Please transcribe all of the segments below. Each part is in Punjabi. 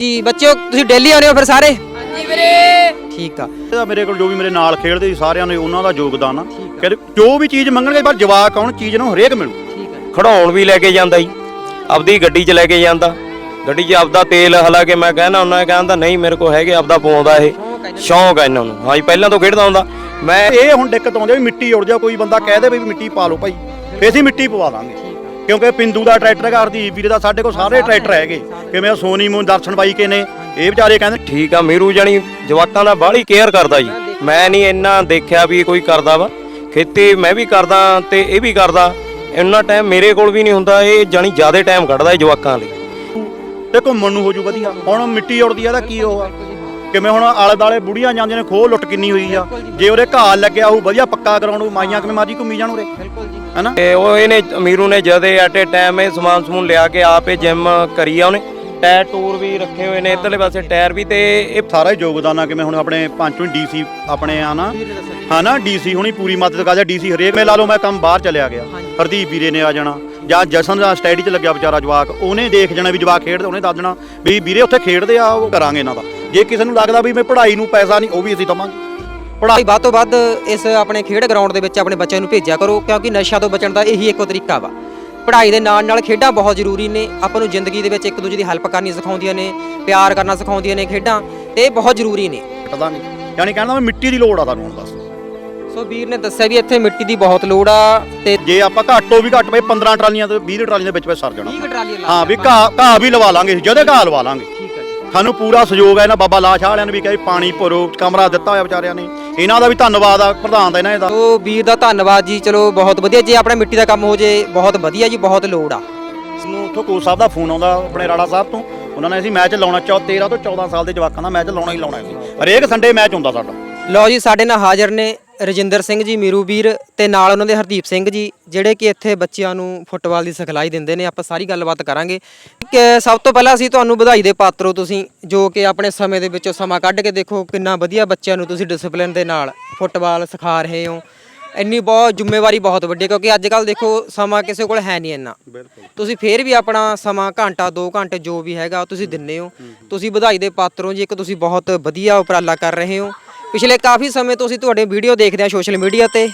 ਜੀ ਬੱਚਿਓ ਤੁਸੀਂ ਡੇਲੀ ਆਉਂਦੇ ਹੋ ਫਿਰ ਸਾਰੇ? ਹਾਂਜੀ ਵੀਰੇ। ਠੀਕ ਆ। ਇਹਦਾ ਮੇਰੇ ਕੋਲ ਜੋ ਵੀ ਮੇਰੇ ਨਾਲ ਖੇਡਦੇ ਸੀ ਸਾਰਿਆਂ ਨੇ ਉਹਨਾਂ ਦਾ ਯੋਗਦਾਨ ਆ। ਕਹਿੰਦੇ ਜੋ ਵੀ ਚੀਜ਼ ਮੰਗਣਗੇ ਪਰ ਜਵਾਕ ਆਉਣ ਚੀਜ਼ ਨੂੰ ਹਰੇਕ ਮਿਲੂ। ਠੀਕ ਆ। ਖੜਾਉਣ ਵੀ ਲੈ ਕੇ ਜਾਂਦਾ ਜੀ। ਆਪਦੀ ਗੱਡੀ 'ਚ ਲੈ ਕੇ ਜਾਂਦਾ। ਗੱਡੀ 'ਚ ਆਪਦਾ ਤੇਲ ਹਾਲਾਂਕਿ ਮੈਂ ਕਹਿੰਦਾ ਉਹਨਾਂ ਕਹਿੰਦਾ ਨਹੀਂ ਮੇਰੇ ਕੋਲ ਹੈਗੇ ਆਪਦਾ ਪਵਾਉਂਦਾ ਇਹ। ਸ਼ੌਂਕ ਹੈ ਇਹਨਾਂ ਨੂੰ। ਹਾਂਜੀ ਪਹਿਲਾਂ ਤੋਂ ਖੇਡਦਾ ਹੁੰਦਾ। ਮੈਂ ਇਹ ਹੁਣ ਦਿੱਕਤ ਆਉਂਦੀ ਵੀ ਮਿੱਟੀ ਉੜ ਜਾ ਕੋਈ ਬੰਦਾ ਕਹਿ ਦੇ ਵੀ ਮਿੱਟੀ ਪਾ ਲਓ ਭਾਈ। ਫੇਰ ਅਸੀਂ ਮਿੱਟੀ ਪਵਾ ਦਾਂਗੇ। ਕਿਉਂਕਿ ਪਿੰਦੂ ਦਾ ਟਰੈਕਟਰ ਹੈਗਾ ਹਰਦੀਪ ਵੀਰੇ ਦਾ ਸਾਡੇ ਕੋਲ ਸਾਰੇ ਟਰੈਕਟਰ ਹੈਗੇ। ਕਿਵੇਂ ਸੋਨੀ ਮੂਨ ਦਰਸ਼ਨ ਬਾਈ ਕੇ ਨੇ ਇਹ ਵਿਚਾਰੇ ਕਹਿੰਦੇ ਠੀਕ ਆ ਮੀਰੂ ਜਾਨੀ ਜਵਾਕਾਂ ਦਾ ਬਾਹਲੀ ਕੇਅਰ ਕਰਦਾ ਜੀ। ਮੈਂ ਨਹੀਂ ਇੰਨਾ ਦੇਖਿਆ ਵੀ ਕੋਈ ਕਰਦਾ ਵਾ। ਖੇਤੀ ਮੈਂ ਵੀ ਕਰਦਾ ਤੇ ਇਹ ਵੀ ਕਰਦਾ। ਇੰਨਾ ਟਾਈਮ ਮੇਰੇ ਕੋਲ ਵੀ ਨਹੀਂ ਹੁੰਦਾ ਇਹ ਜਾਨੀ ਜ਼ਿਆਦਾ ਟਾਈਮ ਕੱਢਦਾ ਇਹ ਜਵਾਕਾਂ ਲਈ। ਤੇ ਘੁੰਮਣ ਨੂੰ ਹੋ ਜੂ ਵਧੀਆ। ਹੁਣ ਮਿੱਟੀ ਉੜਦੀ ਆ ਇਹਦਾ ਕੀ ਉਹ ਆ? ਕਿਵੇਂ ਹੁਣ ਆਲੇ ਦਾਲੇ ਬੁੜੀਆਂ ਜਾਂਦੀਆਂ ਨੇ ਖੋਹ ਲੁੱਟ ਕਿੰਨੀ ਹੋਈ ਆ। ਜੇ ਉਹਦੇ ਘਾਹ ਲੱਗਿਆ ਉਹ ਵਧੀਆ ਪੱਕਾ ਕਰਾਉਣ ਨੂੰ ਮਾਈਆਂ ਕਿਵੇਂ ਮਾਜੀ ਘੁੰਮੀ ਜਾਣ ਉਰੇ। ਬਿਲਕੁਲ ਜੀ। ਹੈਨਾ? ਤੇ ਉਹ ਇਹਨੇ ਮੀਰੂ ਨੇ ਜਦੇ ਐਟ ਏ ਟਾਈਮ ਇਹ ਸਮਾਨ ਸਮੂਨ ਲਿਆ ਕੇ ਆਪੇ ਜਿਮ ਕਰੀ ਆ ਉਹਨੇ। ਟਾਇਰ ਟੂਰ ਵੀ ਰੱਖੇ ਹੋਏ ਨੇ ਇਧਰਲੇ ਪਾਸੇ ਟਾਇਰ ਵੀ ਤੇ ਇਹ ਸਾਰਾ ਹੀ ਯੋਗਦਾਨ ਆ ਕਿਵੇਂ ਹੁਣ ਆਪਣੇ ਪੰਚਵੀਂ ਡੀਸੀ ਆਪਣੇ ਆ ਨਾ। ਹਨਾ ਡੀਸੀ ਹੁਣੀ ਪੂਰੀ ਮਦਦ ਕਰਦਾ ਡੀਸੀ ਹਰੇਕ ਮੇ ਲਾ ਲਓ ਮੈਂ ਕੰਮ ਬਾਹਰ ਚਲਿਆ ਗਿਆ। ਹਰਦੀਪ ਵੀਰੇ ਨੇ ਆ ਜਾਣਾ। ਜਾਂ ਜਸਨ ਦਾ ਸਟੈਡੀ 'ਚ ਲੱਗਿਆ ਵਿਚਾਰਾ ਜਵਾਕ। ਉਹਨੇ ਦੇਖ ਜਾਣਾ ਵੀ ਜਵਾਕ ਖੇਡਦੇ ਉਹਨੇ ਦੱਸ ਦੇਣਾ ਵੀ ਵੀਰੇ ਉੱਥੇ ਖੇਡਦੇ ਆ ਉਹ ਕਰਾਂਗੇ ਇਹਨਾਂ ਦਾ। ਜੇ ਕਿਸੇ ਨੂੰ ਲੱਗਦਾ ਵੀ ਮੈਂ ਪੜ੍ਹਾਈ ਨੂੰ ਪੈਸਾ ਨਹੀਂ ਉਹ ਵੀ ਅਸੀਂ ਦਵਾਂਗੇ। ਪੜ੍ਹਾਈ ਵੱਧ ਤੋਂ ਵੱਧ ਇਸ ਆਪਣੇ ਖੇਡ ਗਰਾਊਂਡ ਦੇ ਵਿੱਚ ਆਪਣੇ ਬੱਚਿਆਂ ਨੂੰ ਭੇਜਿਆ ਕਰੋ ਕਿਉਂਕਿ ਨਸ਼ਾ ਤੋਂ ਬਚਣ ਦਾ ਇਹੀ ਇੱਕੋ ਤਰੀਕਾ ਵਾ। ਪੜ੍ਹਾਈ ਦੇ ਨਾਲ ਨਾਲ ਖੇਡਾਂ ਬਹੁਤ ਜ਼ਰੂਰੀ ਨੇ। ਆਪਾਂ ਨੂੰ ਜ਼ਿੰਦਗੀ ਦੇ ਵਿੱਚ ਇੱਕ ਦੂਜੇ ਦੀ ਹੈਲਪ ਕਰਨੀ ਸਿਖਾਉਂਦੀਆਂ ਨੇ ਪਿਆਰ ਕਰਨਾ ਸਿਖਾਉਂਦੀਆਂ ਨੇ ਖੇਡਾਂ ਤੇ ਇਹ ਬਹੁਤ ਜ਼ਰੂਰੀ ਨੇ। ਪਤਾ ਨਹੀਂ ਯਾਨੀ ਕਹਿੰਦਾ ਵੀ ਮਿੱਟੀ ਦੀ ਲੋੜ ਆ ਹੁਣ ਬਸ ਸੋ ਵੀਰ ਨੇ ਦੱਸਿਆ ਵੀ ਇੱਥੇ ਮਿੱਟੀ ਦੀ ਬਹੁਤ ਲੋੜ ਆ ਤੇ ਜੇ ਆਪਾਂ ਘੱਟੋ ਵੀ ਘੱਟ ਪਏ 15 ਟਰਾਲੀਆਂ ਤੇ 20 ਟਰਾਲੀਆਂ ਦੇ ਵਿੱਚ ਵਿੱਚ ਸਰ ਜਾਣਾ। 20 ਟਰਾਲੀਆਂ ਲਾ ਹਾਂ ਵੀ ਘਾਹ ਘਾਹ ਵੀ ਲਵਾ ਲਾਂਗੇ ਜਦੇ ਘਾਹ ਲਵਾ ਲਾਂਗੇ। ਸਾਨੂੰ ਪੂਰਾ ਸਹਿਯੋਗ ਹੈ ਇਹਨਾਂ ਬਾਬਾ ਲਾਸ਼ ਵਾਲਿਆਂ ਨੇ ਵੀ ਕਿਹਾ ਪਾਣੀ ਭਰੋ ਕਮਰਾ ਦਿੱਤਾ ਹੋਇਆ ਵਿਚਾਰਿਆਂ ਨੇ। ਇਹਨਾਂ ਦਾ ਵੀ ਧੰਨਵਾਦ ਆ ਪ੍ਰਧਾਨ ਦਾ ਇਹਨਾਂ ਦਾ। ਸੋ ਵੀਰ ਦਾ ਧੰਨਵਾਦ ਜੀ ਚਲੋ ਬਹੁਤ ਵਧੀਆ ਜੇ ਆਪਣਾ ਮਿੱਟੀ ਦਾ ਕੰਮ ਹੋ ਜੇ ਬਹੁਤ ਵਧੀਆ ਜੀ ਬਹੁਤ ਲੋੜ ਆ। ਨੂੰ ਉੱਥੋਂ ਕੋਚ ਸਾਹਿਬ ਦਾ ਫੋਨ ਆਉਂਦਾ ਆਪਣੇ ਰਾੜਾ ਸਾਹਿਬ ਤੋਂ। ਉਹਨਾਂ ਨੇ ਅਸੀਂ ਮੈਚ ਲਾਉਣਾ ਚਾ 13 ਤੋਂ 14 ਸਾਲ ਦੇ ਜਵਾਕਾਂ ਦਾ ਮੈਚ ਲਾਉਣਾ ਹੀ ਲਾਉਣਾ ਸੀ ਹਰੇਕ ਸੰਡੇ ਮੈਚ ਹੁੰਦਾ ਸਾਡਾ। ਲਓ ਜੀ ਸਾਡੇ ਨਾਲ ਹਾਜ਼ਰ ਨੇ ਰਜਿੰਦਰ ਸਿੰਘ ਜੀ ਮੀਰੂ ਵੀਰ ਤੇ ਨਾਲ ਉਹਨਾਂ ਦੇ ਹਰਦੀਪ ਸਿੰਘ ਜੀ ਜਿਹੜੇ ਕਿ ਇੱਥੇ ਬੱਚਿਆਂ ਨੂੰ ਫੁੱਟਬਾਲ ਦੀ ਸਿਖਲਾਈ ਦਿੰਦੇ ਨੇ। ਆਪਾਂ ਸਾਰੀ ਗੱਲਬਾਤ ਕਰਾਂਗੇ। ਕਿ ਸਭ ਤੋਂ ਪਹਿਲਾਂ ਅਸੀਂ ਤੁਹਾਨੂੰ ਵਧਾਈ ਦੇ ਪਾਤਰ ਹੋ ਤੁਸੀਂ ਜੋ ਕਿ ਆਪਣੇ ਸਮੇਂ ਦੇ ਵਿੱਚੋਂ ਸਮਾਂ ਕੱਢ ਕੇ ਦੇਖੋ ਕਿੰਨਾ ਵਧੀਆ ਬੱਚਿਆਂ ਨੂੰ ਤੁਸੀਂ ਡਿਸਪਲਿਨ ਦੇ ਨਾਲ ਫੁੱਟਬਾਲ ਸਿਖਾ ਰਹੇ ਹੋ। ਇੰਨੀ ਬਹੁਤ ਜ਼ਿੰਮੇਵਾਰੀ ਬਹੁਤ ਵੱਡੀ ਹੈ ਕਿਉਂਕਿ ਅੱਜ ਕੱਲ ਦੇਖੋ ਸਮਾਂ ਕਿਸੇ ਕੋਲ ਹੈ ਨਹੀਂ ਇੰਨਾ। ਤੁਸੀਂ ਫੇਰ ਵੀ ਆਪਣਾ ਸਮਾਂ ਘੰਟਾ 2 ਘੰਟੇ ਜੋ ਵੀ ਹੈਗਾ ਤੁਸੀਂ ਦਿੰਨੇ ਹੋ। ਤੁਸੀਂ ਵਧਾਈ ਦੇ ਪਾਤਰ ਹੋ ਜੀ ਇੱਕ ਤੁਸੀਂ ਬਹੁਤ ਵਧੀਆ ਉਪਰਾਲਾ ਕਰ ਰਹੇ ਹੋ। ਪਿਛਲੇ ਕਾਫੀ ਸਮੇਂ ਤੋਂ ਅਸੀਂ ਤੁਹਾਡੇ ਵੀਡੀਓ ਦੇਖਦੇ ਹਾਂ ਸੋਸ਼ਲ ਮੀਡੀਆ ਤੇ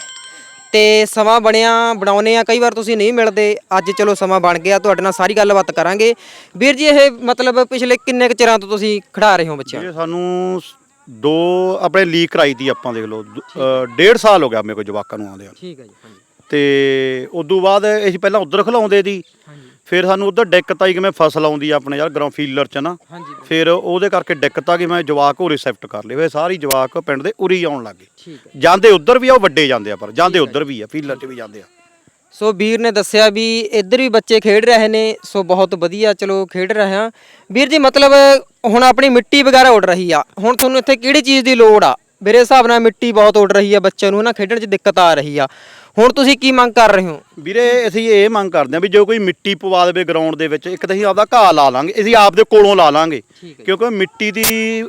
ਤੇ ਸਮਾਂ ਬਣਿਆ ਬਣਾਉਨੇ ਆ ਕਈ ਵਾਰ ਤੁਸੀਂ ਨਹੀਂ ਮਿਲਦੇ ਅੱਜ ਚਲੋ ਸਮਾਂ ਬਣ ਗਿਆ ਤੁਹਾਡੇ ਨਾਲ ਸਾਰੀ ਗੱਲਬਾਤ ਕਰਾਂਗੇ। ਵੀਰ ਜੀ ਇਹ ਮਤਲਬ ਪਿਛਲੇ ਕਿੰਨੇ ਕੁ ਚਿਰਾਂ ਤੋਂ ਤੁਸੀਂ ਖਿਡਾ ਰਹੇ ਹੋ ਬੱਚਿਆਂ ਨੂੰ? ਇਹ ਸਾਨੂੰ ਦੋ ਆਪਣੇ ਲੀਕ ਕਰਾਈ ਤੀ ਆਪਾਂ ਦੇਖ ਲਓ ਦ- ਅ, ਡੇਢ ਸਾਲ ਹੋ ਗਿਆ ਮੇਰੇ ਕੋਲ ਜਵਾਕਾਂ ਨੂੰ ਆਉਂਦੇ ਆ ਠੀਕ ਹੈ ਜੀ ਹਾਂਜੀ। ਤੇ ਉਦੋਂ ਬਾਅਦ ਅਸੀਂ ਪਹਿਲਾਂ ਉਧਰ ਖਲਾਉਂਦੇ ਦੀ ਹਾਂਜੀ। ਫਿਰ ਸਾਨੂੰ ਉਧਰ ਦਿੱਕਤ ਆਈ ਕਿ ਮੈਂ ਫਸਲ ਆਉਂਦੀ ਆ ਆਪਣੇ ਯਾਰ ਗਰਾਊਂਡ ਫੀਲਰ ਚ ਨਾ। ਹਾਂਜੀ ਫਿਰ ਉਹਦੇ ਕਰਕੇ ਦਿੱਕਤ ਆ ਕਿ ਮੈਂ ਜਵਾਕ ਉਰੇ ਸ਼ਿਫਟ ਕਰ ਲਏ। ਫਿਰ ਸਾਰੀ ਜਵਾਕ ਪਿੰਡ ਦੇ ਉਰੀ ਆਉਣ ਲੱਗੇ ਹੈ ਜਾਂਦੇ ਉਧਰ ਵੀ ਆ ਉਹ ਵੱਡੇ ਜਾਂਦੇ ਆ ਪਰ ਜਾਂਦੇ ਉਧਰ ਵੀ ਆ ਫੀਲਰ ਚ ਵੀ ਜਾਂਦੇ ਆ। ਸੋ ਵੀਰ ਨੇ ਦੱਸਿਆ ਵੀ ਇੱਧਰ ਵੀ ਬੱਚੇ ਖੇਡ ਰਹੇ ਨੇ ਸੋ ਬਹੁਤ ਵਧੀਆ ਚਲੋ ਖੇਡ ਰਹੇ ਆ ਵੀਰ ਜੀ ਮਤਲਬ ਹੁਣ ਆਪਣੀ ਮਿੱਟੀ ਵਗੈਰਾ ਉੱਡ ਰਹੀ ਆ। ਹੁਣ ਤੁਹਾਨੂੰ ਇੱਥੇ ਕਿਹੜੀ ਚੀਜ਼ ਦੀ ਲੋੜ ਆ? ਮੇਰੇ ਹਿਸਾਬ ਨਾਲ ਮਿੱਟੀ ਬਹੁਤ ਉੱਡ ਰਹੀ ਆ ਬੱਚਿਆਂ ਨੂੰ ਨਾ ਖੇਡਣ 'ਚ ਦਿੱਕਤ ਆ ਰਹੀ ਆ। ਹੁਣ ਤੁਸੀਂ ਕੀ ਮੰਗ ਕਰ ਰਹੇ ਹੋ? ਵੀਰੇ ਅਸੀਂ ਇਹ ਮੰਗ ਕਰਦੇ ਹਾਂ ਵੀ ਜੋ ਕੋਈ ਮਿੱਟੀ ਪਵਾ ਦੇਵੇ ਗਰਾਊਂਡ ਦੇ ਵਿੱਚ ਇੱਕ ਤਾਂ ਅਸੀਂ ਆਪਦਾ ਘਾਹ ਲਾ ਲਾਂਗੇ ਅਸੀਂ ਆਪਦੇ ਕੋਲੋਂ ਲਾ ਲਾਂਗੇ। ਕਿਉਂਕਿ ਮਿੱਟੀ ਦੀ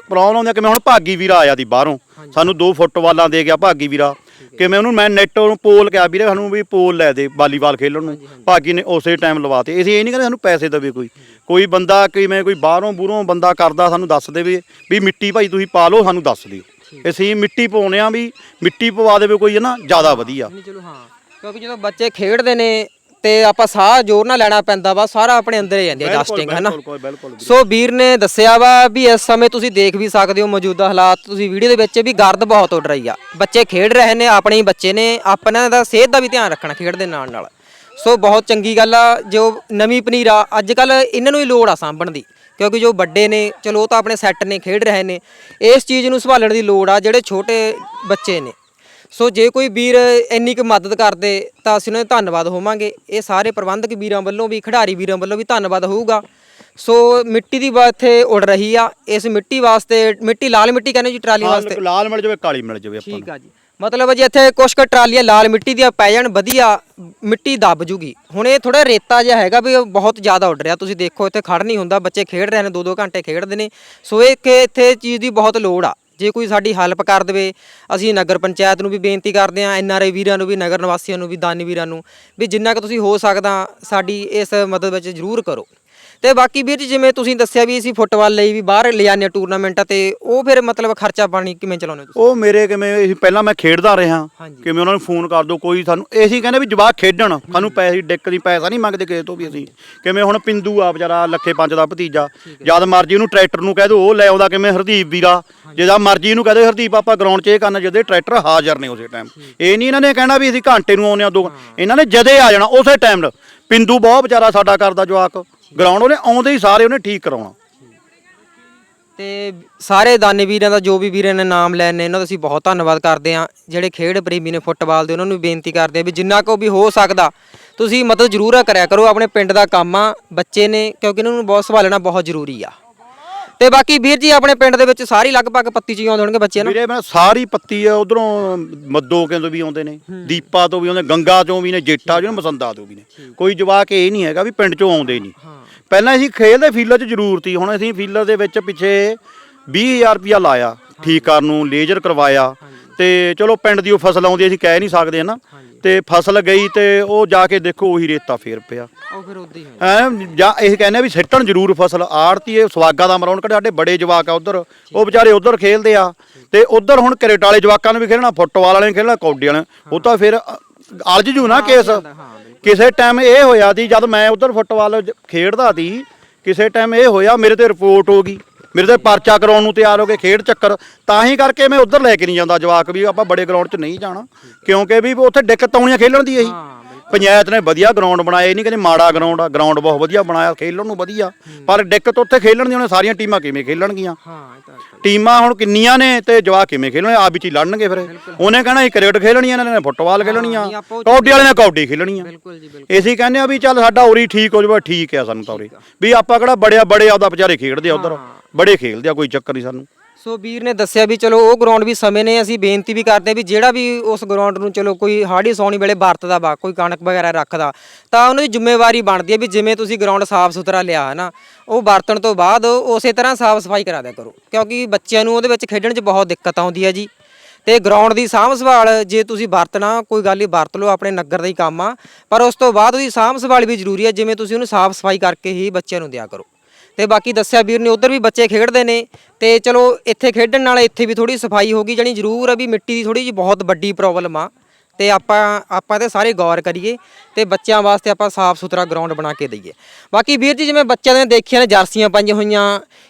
ਪ੍ਰੋਬਲਮ ਆਉਂਦੀ ਆ ਕਿਵੇਂ ਹੁਣ ਭਾਗੀ ਵੀਰਾ ਆਇਆ ਦੀ ਬਾਹਰੋਂ। ਸਾਨੂੰ 2 ਫੁੱਟ ਵਾਲਾਂ ਦੇ ਗਿਆ ਭਾਗੀ ਵੀਰਾ। ਕਿਵੇਂ ਉਹਨੂੰ ਮੈਂ ਨੈਟ ਨੂੰ ਪੋਲ ਕਿਹਾ ਵੀਰੇ ਸਾਨੂੰ ਵੀ ਪੋਲ ਲੈ ਦੇ ਵਾਲੀਬਾਲ ਖੇਲਣ ਨੂੰ। ਭਾਗੀ ਨੇ ਉਸੇ ਟਾਈਮ ਲਵਾਤੇ। ਅਸੀਂ ਇਹ ਨਹੀਂ ਕਹਿੰਦੇ ਸਾਨੂੰ ਪੈਸੇ ਦੇਵੇ ਕੋਈ। ਕੋਈ ਬੰਦਾ ਕਿਵੇਂ ਕੋਈ ਬਾਹਰੋਂ ਬੂਰੋਂ ਬੰਦਾ ਕਰਦਾ ਸਾਨੂੰ ਦੱਸ ਦੇਵੇ ਵੀ ਮਿੱਟੀ ਭਾਈ ਤੁਸੀਂ ਪਾ ਲਓ ਸਾਨੂੰ ਦੱਸ ਦਿਓ। ਅਸੀਂ ਮਿੱਟੀ ਪਾਉਣੇ ਆ ਵੀ ਮਿੱਟੀ ਪਵਾ ਦੇਵੇ ਕੋਈ ਹੈ ਨਾ ਜ਼ਿਆਦਾ ਵਧੀਆ। ਨਹੀਂ ਚਲੋ ਹਾਂ ਕਿਉਂਕਿ ਜਦੋਂ ਬੱਚੇ ਖੇਡਦੇ ਨੇ ਤੇ ਆਪਾਂ ਸਾਹ ਜ਼ੋਰ ਨਾਲ ਲੈਣਾ ਪੈਂਦਾ ਵਾ ਸਾਰਾ ਆਪਣੇ ਅੰਦਰ ਹੀ ਜਾਂਦੀ ਹੈ ਜਸਟਿੰਗ ਹੈ ਨਾ। ਬਿਲਕੁਲ ਬਿਲਕੁਲ ਸੋ ਵੀਰ ਨੇ ਦੱਸਿਆ ਵਾ ਵੀ ਇਸ ਸਮੇਂ ਤੁਸੀਂ ਦੇਖ ਵੀ ਸਕਦੇ ਹੋ ਮੌਜੂਦਾ ਹਾਲਾਤ। ਤੁਸੀਂ ਵੀਡੀਓ ਦੇ ਵਿੱਚ ਵੀ ਗਰਦ ਬਹੁਤ ਉੱਡ ਰਹੀ ਆ। ਬੱਚੇ ਖੇਡ ਰਹੇ ਨੇ ਆਪਣੇ ਹੀ ਬੱਚੇ ਨੇ ਆਪਣਾ ਦਾ ਸਿਹਤ ਦਾ ਵੀ ਧਿਆਨ ਰੱਖਣਾ ਖੇਡ ਦੇ ਨਾਲ ਨਾਲ ਸੋ ਬਹੁਤ ਚੰਗੀ ਗੱਲ ਆ ਜੋ ਨਵੀਂ ਪਨੀਰ ਆ ਅੱਜ ਕੱਲ ਇਹਨਾਂ ਨੂੰ ਹੀ ਲੋੜ ਆ ਸਾਂਭਣ ਦੀ। ਕਿਉਂਕਿ ਜੋ ਵੱਡੇ ਨੇ ਚਲੋ ਉਹ ਤਾਂ ਆਪਣੇ ਸੈੱਟ ਨੇ ਖੇਡ ਰਹੇ ਨੇ। ਇਸ ਚੀਜ਼ ਨੂੰ ਸੰਭਾਲਣ ਦੀ ਲੋੜ ਆ ਜਿਹੜੇ ਛੋਟੇ ਬੱਚੇ ਨੇ। ਸੋ ਜੇ ਕੋਈ ਵੀਰ ਇੰਨੀ ਕੁ ਮਦਦ ਕਰਦੇ ਤਾਂ ਅਸੀਂ ਉਹਨਾਂ ਦੇ ਧੰਨਵਾਦ ਹੋਵਾਂਗੇ। ਇਹ ਸਾਰੇ ਪ੍ਰਬੰਧਕ ਵੀਰਾਂ ਵੱਲੋਂ ਵੀ ਖਿਡਾਰੀ ਵੀਰਾਂ ਵੱਲੋਂ ਵੀ ਧੰਨਵਾਦ ਹੋਊਗਾ। ਸੋ ਮਿੱਟੀ ਦੀ ਬਾਤ ਇੱਥੇ ਉੱਡ ਰਹੀ ਆ। ਇਸ ਮਿੱਟੀ ਵਾਸਤੇ ਮਿੱਟੀ ਲਾਲ ਮਿੱਟੀ ਕਹਿੰਦੇ ਜੀ ਟਰਾਲੀ ਵਾਸਤੇ। ਲਾਲ ਲਾਲ ਮਿਲ ਜਾਵੇ ਕਾਲੀ ਮਿਲ ਜਾਵੇ ਆਪਾਂ ਠੀਕ ਆ ਜੀ। ਮਤਲਬ ਜੇ ਇੱਥੇ ਕੁਛ ਕੁ ਟਰਾਲੀਆਂ ਲਾਲ ਮਿੱਟੀ ਦੀਆਂ ਪੈ ਜਾਣ, ਵਧੀਆ ਮਿੱਟੀ ਦੱਬ ਜੂਗੀ। ਹੁਣ ਇਹ ਥੋੜਾ ਰੇਤਾ ਜਿਹਾ ਹੈਗਾ ਵੀ ਉਹ ਬਹੁਤ ਜ਼ਿਆਦਾ ਉੱਡ ਰਿਹਾ। ਤੁਸੀਂ ਦੇਖੋ, ਇੱਥੇ ਖੜ ਨਹੀਂ ਹੁੰਦਾ, ਬੱਚੇ ਖੇਡ ਰਹੇ ਨੇ 2-2 ਘੰਟੇ ਖੇਡਦੇ ਨੇ। ਸੋ ਇਹ ਕਿ ਇੱਥੇ ਚੀਜ਼ ਦੀ ਬਹੁਤ ਲੋੜ ਆ। ਜੇ ਕੋਈ ਸਾਡੀ ਹੈਲਪ ਕਰ ਦੇਵੇ, ਅਸੀਂ ਨਗਰ ਪੰਚਾਇਤ ਨੂੰ ਵੀ ਬੇਨਤੀ ਕਰਦੇ ਹਾਂ, ਐੱਨ ਆਰ ਆਈ ਵੀਰਾਂ ਨੂੰ ਵੀ, ਨਗਰ ਨਿਵਾਸੀਆਂ ਨੂੰ ਵੀ, ਦਾਨੀ ਵੀਰਾਂ ਨੂੰ ਵੀ, ਜਿੰਨਾ ਕੁ ਤੁਸੀਂ ਹੋ ਸਕਦਾ, ਸਾਡੀ ਇਸ ਮਦਦ ਵਿੱਚ ਜ਼ਰੂਰ ਕਰੋ। ਤੇ ਬਾਕੀ ਵੀਰ ਜੀ ਜਿਵੇਂ ਤੁਸੀਂ ਦੱਸਿਆ ਵੀ ਅਸੀਂ ਫੁੱਟਬਾਲ ਲਈ ਵੀ ਬਾਹਰ ਲਿਆਨੇ ਟੂਰਨਾਮੈਂਟ ਤੇ ਉਹ ਫਿਰ ਮਤਲਬ ਖਰਚਾ ਪਾਣੀ ਕਿਵੇਂ ਚਲਾਉਂਦੇ ਹੋ ਤੁਸੀਂ? ਉਹ ਮੇਰੇ ਕਿਵੇਂ ਅਸੀਂ ਪਹਿਲਾਂ ਮੈਂ ਖੇਡਦਾ ਰਿਹਾ। ਹਾਂਜੀ। ਕਿਵੇਂ ਉਹਨਾਂ ਨੂੰ ਫੋਨ ਕਰ ਦੋ ਕੋਈ ਸਾਨੂੰ ਅਸੀਂ ਕਹਿੰਦੇ ਵੀ ਜਵਾਕ ਖੇਡਣ ਸਾਨੂੰ ਪੈਸੇ ਡਿੱਕ ਦੀ ਪੈਸਾ ਨਹੀਂ ਮੰਗਦੇ ਕਿਸੇ ਤੋਂ ਵੀ ਅਸੀਂ। ਕਿਵੇਂ ਹੁਣ ਪਿੰਦੂ ਆ ਵਿਚਾਰਾ ਲੱਖੇ ਪੰਜ ਦਾ ਭਤੀਜਾ ਜਦ ਮਰਜ਼ੀ ਉਹਨੂੰ ਟਰੈਕਟਰ ਨੂੰ ਕਹਿ ਦੋ ਉਹ ਲੈ ਆਉਂਦਾ ਕਿਵੇਂ ਹਰਦੀਪ ਵੀਰਾ। ਜਿਹਦਾ ਮਰਜ਼ੀ ਇਹਨੂੰ ਕਹਦੇ ਹਰਦੀਪ ਆਪਾਂ ਗਰਾਊਂਡ 'ਚ ਇਹ ਕਰਨਾ ਜਦੇ ਟਰੈਕਟਰ ਹਾਜ਼ਰ ਨੇ ਉਸੇ ਟਾਈਮ ਇਹ ਨਹੀਂ ਇਹਨਾਂ ਨੇ ਕਹਿਣਾ ਵੀ ਅਸੀਂ ਘੰਟੇ ਨੂੰ ਆਉਂਦੇ ਆ ਦੋ ਇਹਨਾਂ ਨੇ ਜਦੇ ਆ ਜਾਣਾ ਉਸੇ ਟਾਈਮ ਪਿੰਦੂ ਬਹੁਤ ਵਿਚਾਰਾ ਸਾਡਾ ਕਰਦਾ ਜਵਾਕ। ਗਰਾਊਂਡ ਉਹਨੇ ਆਉਂਦੇ ਹੀ ਸਾਰੇ ਉਹਨੇ ਠੀਕ ਕਰਾਉਣਾ। ਤੇ ਸਾਰੇ ਦਾਨੀ ਵੀਰਾਂ ਦਾ ਜੋ ਵੀ ਵੀਰਾਂ ਨੇ ਨਾਮ ਲੈਣ ਨੇ, ਇਹਨਾਂ ਦਾ ਅਸੀਂ ਬਹੁਤ ਧੰਨਵਾਦ ਕਰਦੇ ਹਾਂ। ਜਿਹੜੇ ਖੇਡ ਪ੍ਰੇਮੀ ਨੇ ਫੁੱਟਬਾਲ ਦੇ, ਉਹਨਾਂ ਨੂੰ ਬੇਨਤੀ ਕਰਦੇ ਆ ਵੀ ਜਿੰਨਾ ਕੋ ਵੀ ਹੋ ਸਕਦਾ, ਤੁਸੀਂ ਮਦਦ ਜ਼ਰੂਰ ਕਰਿਆ ਕਰੋ। ਆਪਣੇ ਪਿੰਡ ਦਾ ਕੰਮ ਆ, ਬੱਚੇ ਨੇ, ਕਿਉਂਕਿ ਇਹਨਾਂ ਨੂੰ ਬਹੁਤ ਸੰਭਾਲਣਾ ਬਹੁਤ ਜ਼ਰੂਰੀ ਆ। ਤੇ ਬਾਕੀ ਵੀਰ ਜੀ ਆਪਣੇ ਪਿੰਡ ਦੇ ਵਿੱਚ ਸਾਰੀ ਲਗਭਗ ਪੱਤੀ ਚ ਹੀ ਆਉਂਦੇ ਹੋਣਗੇ ਬੱਚੇ ਨਾ? ਵੀਰੇ ਮੈਂ ਸਾਰੀ ਪੱਤੀ ਆ ਉਧਰੋਂ ਮੱਦੋ ਕੇ ਤੋਂ ਵੀ ਆਉਂਦੇ ਨੇ ਦੀਪਾ ਤੋਂ ਵੀ ਆਉਂਦੇ ਗੰਗਾ ਤੋਂ ਵੀ ਨੇ ਜੇਠਾ ਜੋ ਮਸੰਦਾ ਤੋਂ ਵੀ ਨੇ। ਕੋਈ ਜਵਾਕ ਇਹ ਨਹੀਂ ਹੈਗਾ ਵੀ ਪਿੰਡ ਚੋਂ ਆਉਂਦੇ ਨਹੀਂ। ਪਹਿਲਾਂ ਅਸੀਂ ਖੇਡਦੇ ਫੀਲਡ 'ਚ ਜ਼ਰੂਰ ਸੀ ਹੁਣ ਅਸੀਂ ਫੀਲਡ ਦੇ ਵਿੱਚ ਪਿੱਛੇ 20000 ਰੁਪਇਆ ਲਾਇਆ ਠੀਕ ਕਰਨ ਨੂੰ ਲੇਜ਼ਰ ਕਰਵਾਇਆ। ਤੇ ਚਲੋ ਪਿੰਡ ਦੀ ਉਹ ਫਸਲ ਆਉਂਦੀ ਅਸੀਂ ਕਹਿ ਨਹੀਂ ਸਕਦੇ ਨਾ ਹਾਂਜੀ। ਤੇ ਫਸਲ ਗਈ ਤੇ ਉਹ ਜਾ ਕੇ ਦੇਖੋ ਉਹੀ ਰੇਤਾ ਫੇਰ ਪਿਆ। ਉਹ ਫਿਰ ਉਦਾਂ ਹੀ ਹੋਇਆ ਐ ਜਾਂ ਇਹ ਕਹਿੰਦੇ ਆ ਵੀ ਸਿੱਟਣ ਜ਼ਰੂਰ ਫਸਲ ਆੜਤੀ ਇਹ ਸਵਾਗਾ ਦਾ ਮਰਾਉਣ ਕੜੇ ਸਾਡੇ ਬੜੇ ਜਵਾਕ ਆ ਉਧਰ ਉਹ ਵਿਚਾਰੇ ਉਧਰ ਖੇਲਦੇ ਆ। ਤੇ ਉਧਰ ਹੁਣ ਕ੍ਰਿਕਟ ਵਾਲੇ ਜਵਾਕਾਂ ਨੂੰ ਵੀ ਖੇਲਣਾ ਫੁੱਟਬਾਲ ਵਾਲੇ ਨੇ ਖੇਲਣਾ ਕੌਡੀ ਵਾਲੇ ਨੇ। ਉਹ ਤਾਂ ਫਿਰ ਅਲਝ ਜੂ ਨਾ ਕੇਸ। ਹਾਂ ਕਿਸੇ ਟਾਈਮ ਇਹ ਹੋਇਆ ਸੀ ਜਦ ਮੈਂ ਉਧਰ ਫੁੱਟਬਾਲ ਜ- ਖੇਡਦਾ ਸੀ ਕਿਸੇ ਟਾਈਮ ਇਹ ਹੋਇਆ ਮੇਰੇ ਤੇ ਰਿਪੋਰਟ ਹੋ ਗਈ। ਮੇਰੇ ਤੇ ਪਰਚਾ ਕਰਾਉਣ ਨੂੰ ਤਿਆਰ ਹੋ ਗਏ ਖੇਡ ਚੱਕਰ ਤਾਂ ਹੀ ਕਰਕੇ ਮੈਂ ਉਧਰ ਲੈ ਕੇ ਨਹੀਂ ਜਾਂਦਾ ਜਵਾਕ ਵੀ ਆਪਾਂ ਬੜੇ ਗਰਾਊਂਡ 'ਚ ਨਹੀਂ ਜਾਣਾ। ਕਿਉਂਕਿ ਵੀ ਉੱਥੇ ਦਿੱਕਤ ਆਉਣੀਆਂ ਖੇਲਣ ਦੀ ਇਹੀ। ਪੰਚਾਇਤ ਨੇ ਵਧੀਆ ਗਰਾਊਂਡ ਬਣਾਏ ਇਹ ਨਹੀਂ ਕਹਿੰਦੇ ਮਾੜਾ ਗਰਾਊਂਡ ਆ ਗਰਾਊਂਡ ਬਹੁਤ ਵਧੀਆ ਬਣਾਇਆ ਖੇਲਣ ਨੂੰ ਵਧੀਆ। ਪਰ ਦਿੱਕਤ ਉੱਥੇ ਖੇਲਣ ਦੀ ਉਹਨੇ ਸਾਰੀਆਂ ਟੀਮਾਂ ਕਿਵੇਂ ਖੇਲਣਗੀਆਂ। ਟੀਮਾਂ ਹੁਣ ਕਿੰਨੀਆਂ ਨੇ ਤੇ ਜਵਾਕ ਕਿਵੇਂ ਖੇਲਣੇ ਆਪ ਵਿੱਚ ਹੀ ਲੜਨਗੇ ਫਿਰ। ਉਹਨੇ ਕਹਿਣਾ ਇਹ ਕ੍ਰਿਕਟ ਖੇਲਣੀ ਇਹਨਾਂ ਨੇ ਫੁੱਟਬਾਲ ਖੇਲਣੀਆਂ ਨਹੀਂ, ਆਪਾਂ ਉਹ ਕੌਡੀ ਵਾਲੇ ਨੇ ਬਿਲਕੁਲ ਜੀ ਬਿਲਕੁਲ। ਅਸੀਂ ਕਹਿੰਦੇ ਆ ਵੀ ਚੱਲ ਸਾਡਾ ਉਰੀ ਠੀਕ ਹੋ ਜਾਵੇ ਠੀਕ ਆ ਸਾਨੂੰ ਤਾਂ ਉਰੀ। ਵੀ ਆਪਾਂ ਕਿਹੜਾ ਬੜਿਆ ਬੜੇ ਆਪਦਾ ਵਿਚਾਰੇ ਖੇਡਦੇ ਆ ਉਧਰ। ਬੜੇ ਖੇਲਦੇ ਆ, ਕੋਈ ਚੱਕਰ ਨਹੀਂ ਸਾਨੂੰ। ਸੋ ਵੀਰ ਨੇ ਦੱਸਿਆ ਵੀ ਚਲੋ ਉਹ ਗਰਾਊਂਡ ਵੀ ਸਮੇਂ ਨੇ, ਅਸੀਂ ਬੇਨਤੀ ਵੀ ਕਰਦੇ ਵੀ ਜਿਹੜਾ ਵੀ ਉਸ ਗਰਾਊਂਡ ਨੂੰ ਚਲੋ ਕੋਈ ਹਾੜੀ ਸੌਣੀ ਵੇਲੇ ਵਰਤਦਾ ਵਾ, ਕੋਈ ਕਣਕ ਵਗੈਰਾ ਰੱਖਦਾ, ਤਾਂ ਉਹਨਾਂ ਦੀ ਜ਼ਿੰਮੇਵਾਰੀ ਬਣਦੀ ਹੈ ਵੀ ਜਿਵੇਂ ਤੁਸੀਂ ਗਰਾਊਂਡ ਸਾਫ਼ ਸੁਥਰਾ ਲਿਆ ਹੈ ਨਾ ਉਹ ਵਰਤਣ ਤੋਂ ਬਾਅਦ ਉਸੇ ਤਰ੍ਹਾਂ ਸਾਫ਼ ਸਫ਼ਾਈ ਕਰਾ ਦਿਆ ਕਰੋ। ਕਿਉਂਕਿ ਬੱਚਿਆਂ ਨੂੰ ਉਹਦੇ ਵਿੱਚ ਖੇਡਣ 'ਚ ਬਹੁਤ ਦਿੱਕਤ ਆਉਂਦੀ ਹੈ ਜੀ। ਤੇ ਗਰਾਊਂਡ ਦੀ ਸਾਂਭ ਸੰਭਾਲ ਜੇ ਤੁਸੀਂ ਵਰਤਣਾ, ਕੋਈ ਗੱਲ ਨਹੀਂ, ਵਰਤ ਲਓ, ਆਪਣੇ ਨਗਰ ਦਾ ਹੀ ਕੰਮ ਆ, ਪਰ ਉਸ ਤੋਂ ਬਾਅਦ ਉਹਦੀ ਸਾਂਭ ਸੰਭਾਲ ਵੀ ਜ਼ਰੂਰੀ ਹੈ ਜਿਵੇਂ ਤੁਸੀਂ ਉਹਨੂੰ ਸਾਫ਼ ਸਫ਼ਾਈ ਕਰਕੇ ਹੀ ਬੱਚਿਆਂ ਨੂੰ ਦਿਆ ਕਰੋ। ਤੇ ਬਾਕੀ ਦੱਸਿਆ ਵੀਰ ਨੇ ਉਧਰ ਵੀ ਬੱਚੇ ਖੇਡਦੇ ਨੇ ਤੇ ਚਲੋ ਇੱਥੇ ਖੇਡਣ ਨਾਲ ਇੱਥੇ ਵੀ ਥੋੜੀ ਸਫ਼ਾਈ ਹੋਗੀ ਜਾਨੀ ਜ਼ਰੂਰ ਆ ਵੀ ਮਿੱਟੀ ਦੀ ਥੋੜੀ ਜਿਹੀ ਬਹੁਤ ਵੱਡੀ ਪ੍ਰੋਬਲਮ ਆ। ਤੇ ਆਪਾਂ ਆਪਾਂ ਤੇ ਸਾਰੇ ਗੌਰ ਕਰੀਏ ਤੇ ਬੱਚਿਆਂ ਵਾਸਤੇ ਆਪਾਂ ਸਾਫ਼ ਸੁਥਰਾ ਗਰਾਊਂਡ ਬਣਾ ਕੇ ਦਈਏ। ਬਾਕੀ ਵੀਰ ਜੀ ਜਿਵੇਂ ਬੱਚਿਆਂ ਨੇ ਦੇਖਿਆ ਨੇ ਜਰਸੀਆਂ ਪਾਈਆਂ ਹੋਈਆਂ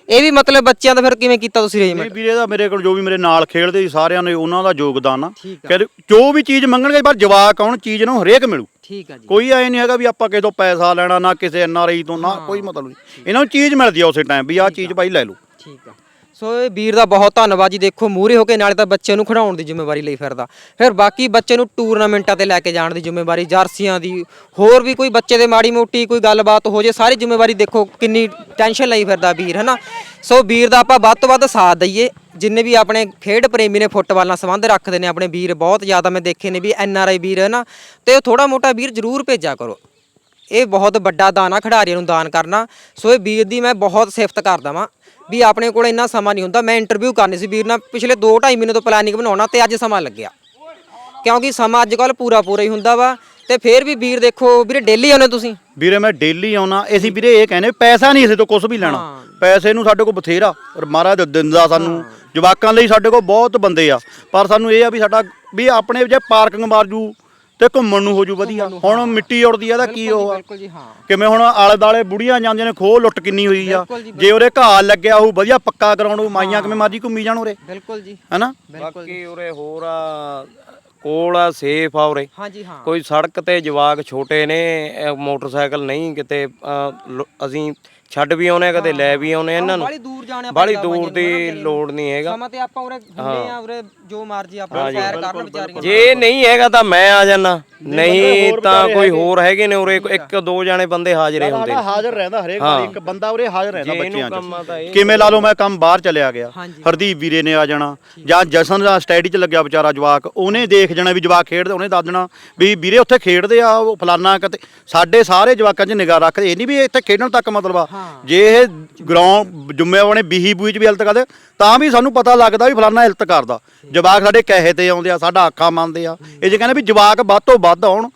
ਇਹ ਵੀ ਮਤਲਬ ਬੱਚਿਆਂ ਦਾ ਫਿਰ ਕਿਵੇਂ ਕੀਤਾ ਤੁਸੀਂ ਨਹੀਂ ਰੇਜਮੈਂਟ ਵੀਰੇ ਦਾ ਮੇਰੇ ਕੋਲ ਜੋ ਵੀ ਮੇਰੇ ਨਾਲ ਖੇਡਦੇ ਸੀ ਸਾਰਿਆਂ ਨੇ ਉਹਨਾਂ ਦਾ ਯੋਗਦਾਨ ਆ। ਕਹਿੰਦੇ ਜੋ ਵੀ ਚੀਜ਼ ਮੰਗਣਗੇ ਪਰ ਜਵਾਕ ਆਉਣ ਚੀਜ਼ ਨੂੰ ਹਰੇਕ ਮਿਲੂ। ਠੀਕ ਆ ਜੀ। ਕੋਈ ਐ ਨਹੀਂ ਹੈਗਾ ਵੀ ਆਪਾਂ ਕਿਸੇ ਤੋਂ ਪੈਸਾ ਲੈਣਾ ਨਾ ਕਿਸੇ ਐਨਆਰਆਈ ਤੋਂ ਨਾ ਕੋਈ ਮਤਲਬ ਨਹੀਂ। ਇਹਨਾਂ ਨੂੰ ਚੀਜ਼ ਮਿਲਦੀ ਆ ਉਸੇ ਟਾਈਮ ਵੀ ਆਹ ਚੀਜ਼ ਭਾਈ ਲੈ ਲਓ। ਠੀਕ ਆ। ਸੋ ਇਹ ਵੀਰ ਦਾ ਬਹੁਤ ਧੰਨਵਾਦ ਜੀ। ਦੇਖੋ, ਮੂਹਰੇ ਹੋ ਕੇ ਨਾਲੇ ਤਾਂ ਬੱਚੇ ਨੂੰ ਖਿਡਾਉਣ ਦੀ ਜ਼ਿੰਮੇਵਾਰੀ ਲਈ ਫਿਰਦਾ। ਫਿਰ ਬਾਕੀ ਬੱਚੇ ਨੂੰ ਟੂਰਨਾਮੈਂਟਾਂ ਤੇ ਲੈ ਕੇ ਜਾਣ ਦੀ ਜ਼ਿੰਮੇਵਾਰੀ, ਜਰਸੀਆਂ ਦੀ, ਹੋਰ ਵੀ ਕੋਈ ਬੱਚੇ ਦੇ ਮਾੜੀ ਮੋਟੀ ਕੋਈ ਗੱਲਬਾਤ ਹੋ ਜੇ, ਸਾਰੀ ਜ਼ਿੰਮੇਵਾਰੀ ਦੇਖੋ ਕਿੰਨੀ ਟੈਨਸ਼ਨ ਲਈ ਫਿਰਦਾ ਵੀਰ, ਹਨਾ? ਸੋ ਵੀਰ ਦਾ ਆਪਾਂ ਵੱਧ ਤੋਂ ਵੱਧ ਸਾਥ ਦਈਏ। ਜਿੰਨੇ ਵੀ ਆਪਣੇ ਖੇਡ ਪ੍ਰੇਮੀ ਨੇ ਫੁੱਟਬਾਲ ਨਾਲ ਸੰਬੰਧ ਰੱਖਦੇ ਨੇ ਆਪਣੇ ਵੀਰ, ਬਹੁਤ ਜ਼ਿਆਦਾ ਮੈਂ ਦੇਖੇ ਨੇ ਵੀ ਐਨ ਆਰ ਆਈ ਵੀਰ, ਹਨਾ? ਤੇ ਥੋੜਾ ਮੋਟਾ ਵੀਰ ਜ਼ਰੂਰ ਭੇਜਿਆ ਕਰੋ। ਇਹ ਬਹੁਤ ਵੱਡਾ ਦਾਨ ਆ ਖਿਡਾਰੀਆਂ ਨੂੰ ਦਾਨ ਕਰਨਾ। ਸੋ ਇਹ ਵੀਰ ਦੀ ਮੈਂ ਬਹੁਤ ਸਿਫਤ ਕਰਦਾ ਵਾਂ ਵੀ ਆਪਣੇ ਕੋਲ ਇੰਨਾ ਸਮਾਂ ਨਹੀਂ ਹੁੰਦਾ। ਮੈਂ ਇੰਟਰਵਿਊ ਕਰਨੀ ਸੀ ਵੀਰ ਨਾਲ ਪਿਛਲੇ 2.5 ਮਹੀਨੇ ਤੋਂ ਪਲੈਨਿੰਗ ਬਣਾਉਣਾ ਤੇ ਅੱਜ ਸਮਾਂ ਲੱਗਿਆ। ਕਿਉਂਕਿ ਸਮਾਂ ਅੱਜ ਕੱਲ ਪੂਰਾ ਪੂਰਾ ਹੀ ਹੁੰਦਾ ਵਾ ਤੇ ਫੇਰ ਵੀ ਵੀਰ ਦੇਖੋ ਵੀਰੇ ਡੇਲੀ ਆਉਨੇ ਤੁਸੀਂ? ਵੀਰੇ ਮੈਂ ਡੇਲੀ ਆਉਣਾ। ਅਸੀਂ ਵੀਰੇ ਇਹ ਕਹਿੰਦੇ ਪੈਸਾ ਨਹੀਂ ਇਸੇ ਤੋਂ ਕੁਝ ਵੀ ਲੈਣਾ। ਪੈਸੇ ਨੂੰ ਸਾਡੇ ਕੋਲ ਬਥੇਰਾ। ਔਰ ਮਹਾਰਾਜ ਦਿੰਦਾ ਸਾਨੂੰ। ਜਵਾਕਾਂ ਲਈ ਸਾਡੇ ਕੋਲ ਬਹੁਤ ਬੰਦੇ ਆ। ਪਰ ਸਾਨੂੰ ਇਹ ਆ ਵੀ ਸਾਡਾ ਵੀ ਆਪਣੇ ਜੇ ਪਾਰਕਿੰਗ ਮਾਰਜੂ ਤੇ ਘੁੰਮਣ ਨੂੰ ਹੋ ਜੂ ਵਧੀਆ। ਹੁਣ ਮਿੱਟੀ ਉੜਦੀ ਆ ਤਾਂ ਕੀ ਉਹ ਆ? ਬਿਲਕੁਲ ਜੀ ਹਾਂ। ਕਿਵੇਂ ਹੁਣ ਆਲੇ ਦਾਲੇ ਬੁੜੀਆਂ ਜਾਂਦੀਆਂ ਨੇ ਖੋਹ ਲੁੱਟ ਕਿੰਨੀ ਹੋਈ ਆ। ਜੀ, ਉਹਦੇ ਘਾਹ ਲੱਗਿਆ ਉਹ ਵਧੀਆ ਪੱਕਾ ਕਰਾਉਣ ਉਹ ਮਾਈਆਂ ਕਿਵੇਂ ਮਰਜ਼ੀ ਘੁੰਮੀ ਜਾਣ ਉਰੇ? ਬਿਲਕੁਲ ਜੀ। ਹੈਨਾ? ਬਾਕੀ ਉਰੇ ਹੋਰ ਆ ਕੋਲ ਆ ਸੇਫ ਆ ਉਰੇ। ਹਾਂਜੀ ਹਾਂ। ਕੋਈ ਸੜਕ ਤੇ ਜਵਾਕ ਛੋਟੇ ਨੇ ਮੋਟਰਸਾਈਕਲ ਨਹੀਂ ਕਿਤੇ ਅ, ਲੋ- ਅਸੀਂ ਛੱਡ ਵੀ ਆਉਨੇ ਕਦੇ ਲੈ ਵੀ ਆਉਨੇ ਇਹਨਾਂ ਨੂੰ। ਬਾਲੀ ਦੂਰ ਜਾਣੇ ਬਾਲੀ ਦੂਰ ਦੀ ਲੋੜ ਨਹੀਂ ਹੈਗਾ। ਸਮਾਂ ਤੇ ਆਪਾਂ ਉਰੇ ਹੁੰਦੇ ਆ ਉਰੇ ਜੋ ਮਰਜ਼ੀ ਆਪਣਾ ਸੈਰ ਕਰਨ ਵਿਚਾਰੀਆਂ ਜੇ ਨਹੀਂ ਹੈਗਾ ਤਾਂ ਮੈਂ ਆ ਜਾਣਾ ਨਹੀਂ ਤਾਂ ਕੋਈ ਹੋਰ ਹੈਗੇ ਨੇ ਉਰੇ ਇੱਕ ਦੋ ਜਾਣੇ ਬੰਦੇ ਹਾਜ਼ਰੇ ਹੁੰਦੇ ਹਾਜ਼ਰ ਰਹਿੰਦਾ ਹਰੇਕ ਵਾਰੀ। ਇੱਕ ਬੰਦਾ ਉਰੇ ਹਾਜ਼ਰ ਰਹਿੰਦਾ ਬੱਚਿਆਂ ਆ 'ਚ ਕਿਵੇਂ ਲਾ ਲਓ ਮੈਂ ਕੰਮ ਬਾਹਰ ਚਲਿਆ ਗਿਆ। ਹਰਦੀਪ ਵੀਰੇ ਨੇ ਆ ਜਾਣਾ। ਜਾਂ ਜਸ਼ਨ ਦਾ ਸਟੈਡੀ 'ਚ ਲੱਗਿਆ ਵਿਚਾਰਾ ਜਵਾਕ ਉਹਨੇ ਦੇਖ ਜਾਣਾ ਵੀ ਜਵਾਕ ਖੇਡਦੇ ਉਹਨੇ ਦੱਸ ਦੇਣਾ ਵੀ ਵੀਰੇ ਉੱਥੇ ਖੇਡਦੇ ਆ ਉਹ ਫਲਾਨਾ ਕਿਤੇ। ਸਾਡੇ ਸਾਰੇ ਜਵਾਕਾਂ 'ਚ ਨਿਗਾਹ ਰੱਖਦੇ। ਇਹ ਨਹੀਂ ਵੀ ਇੱਥੇ ਖੇਡਣ ਤੱਕ ਮਤਲਬ ਆ। ਜੇ ਇਹ ਗਰਾਊਂਡ ਜੁੰਮੇਵਾਰ ਨੇ ਬੀਹੀ ਬੂਈ 'ਚ ਵੀ ਇਲਤ ਕਰਦੇ ਤਾਂ ਵੀ ਸਾਨੂੰ ਪਤਾ ਲੱਗਦਾ ਵੀ ਫਲਾਨਾ ਇਲਤ ਕਰਦਾ। ਜਵਾਕ ਸਾਡੇ ਕਹੇ ਤੇ ਆਉਂਦੇ ਆ ਸਾਡਾ ਆਖਾ ਮੰਨਦੇ ਆ। ਇਹ ਜੇ ਕਹਿੰਦੇ ਵੀ ਜਵਾਕ ਵੱਧ ਤੋਂ ਵੱਧ ਆਉਣ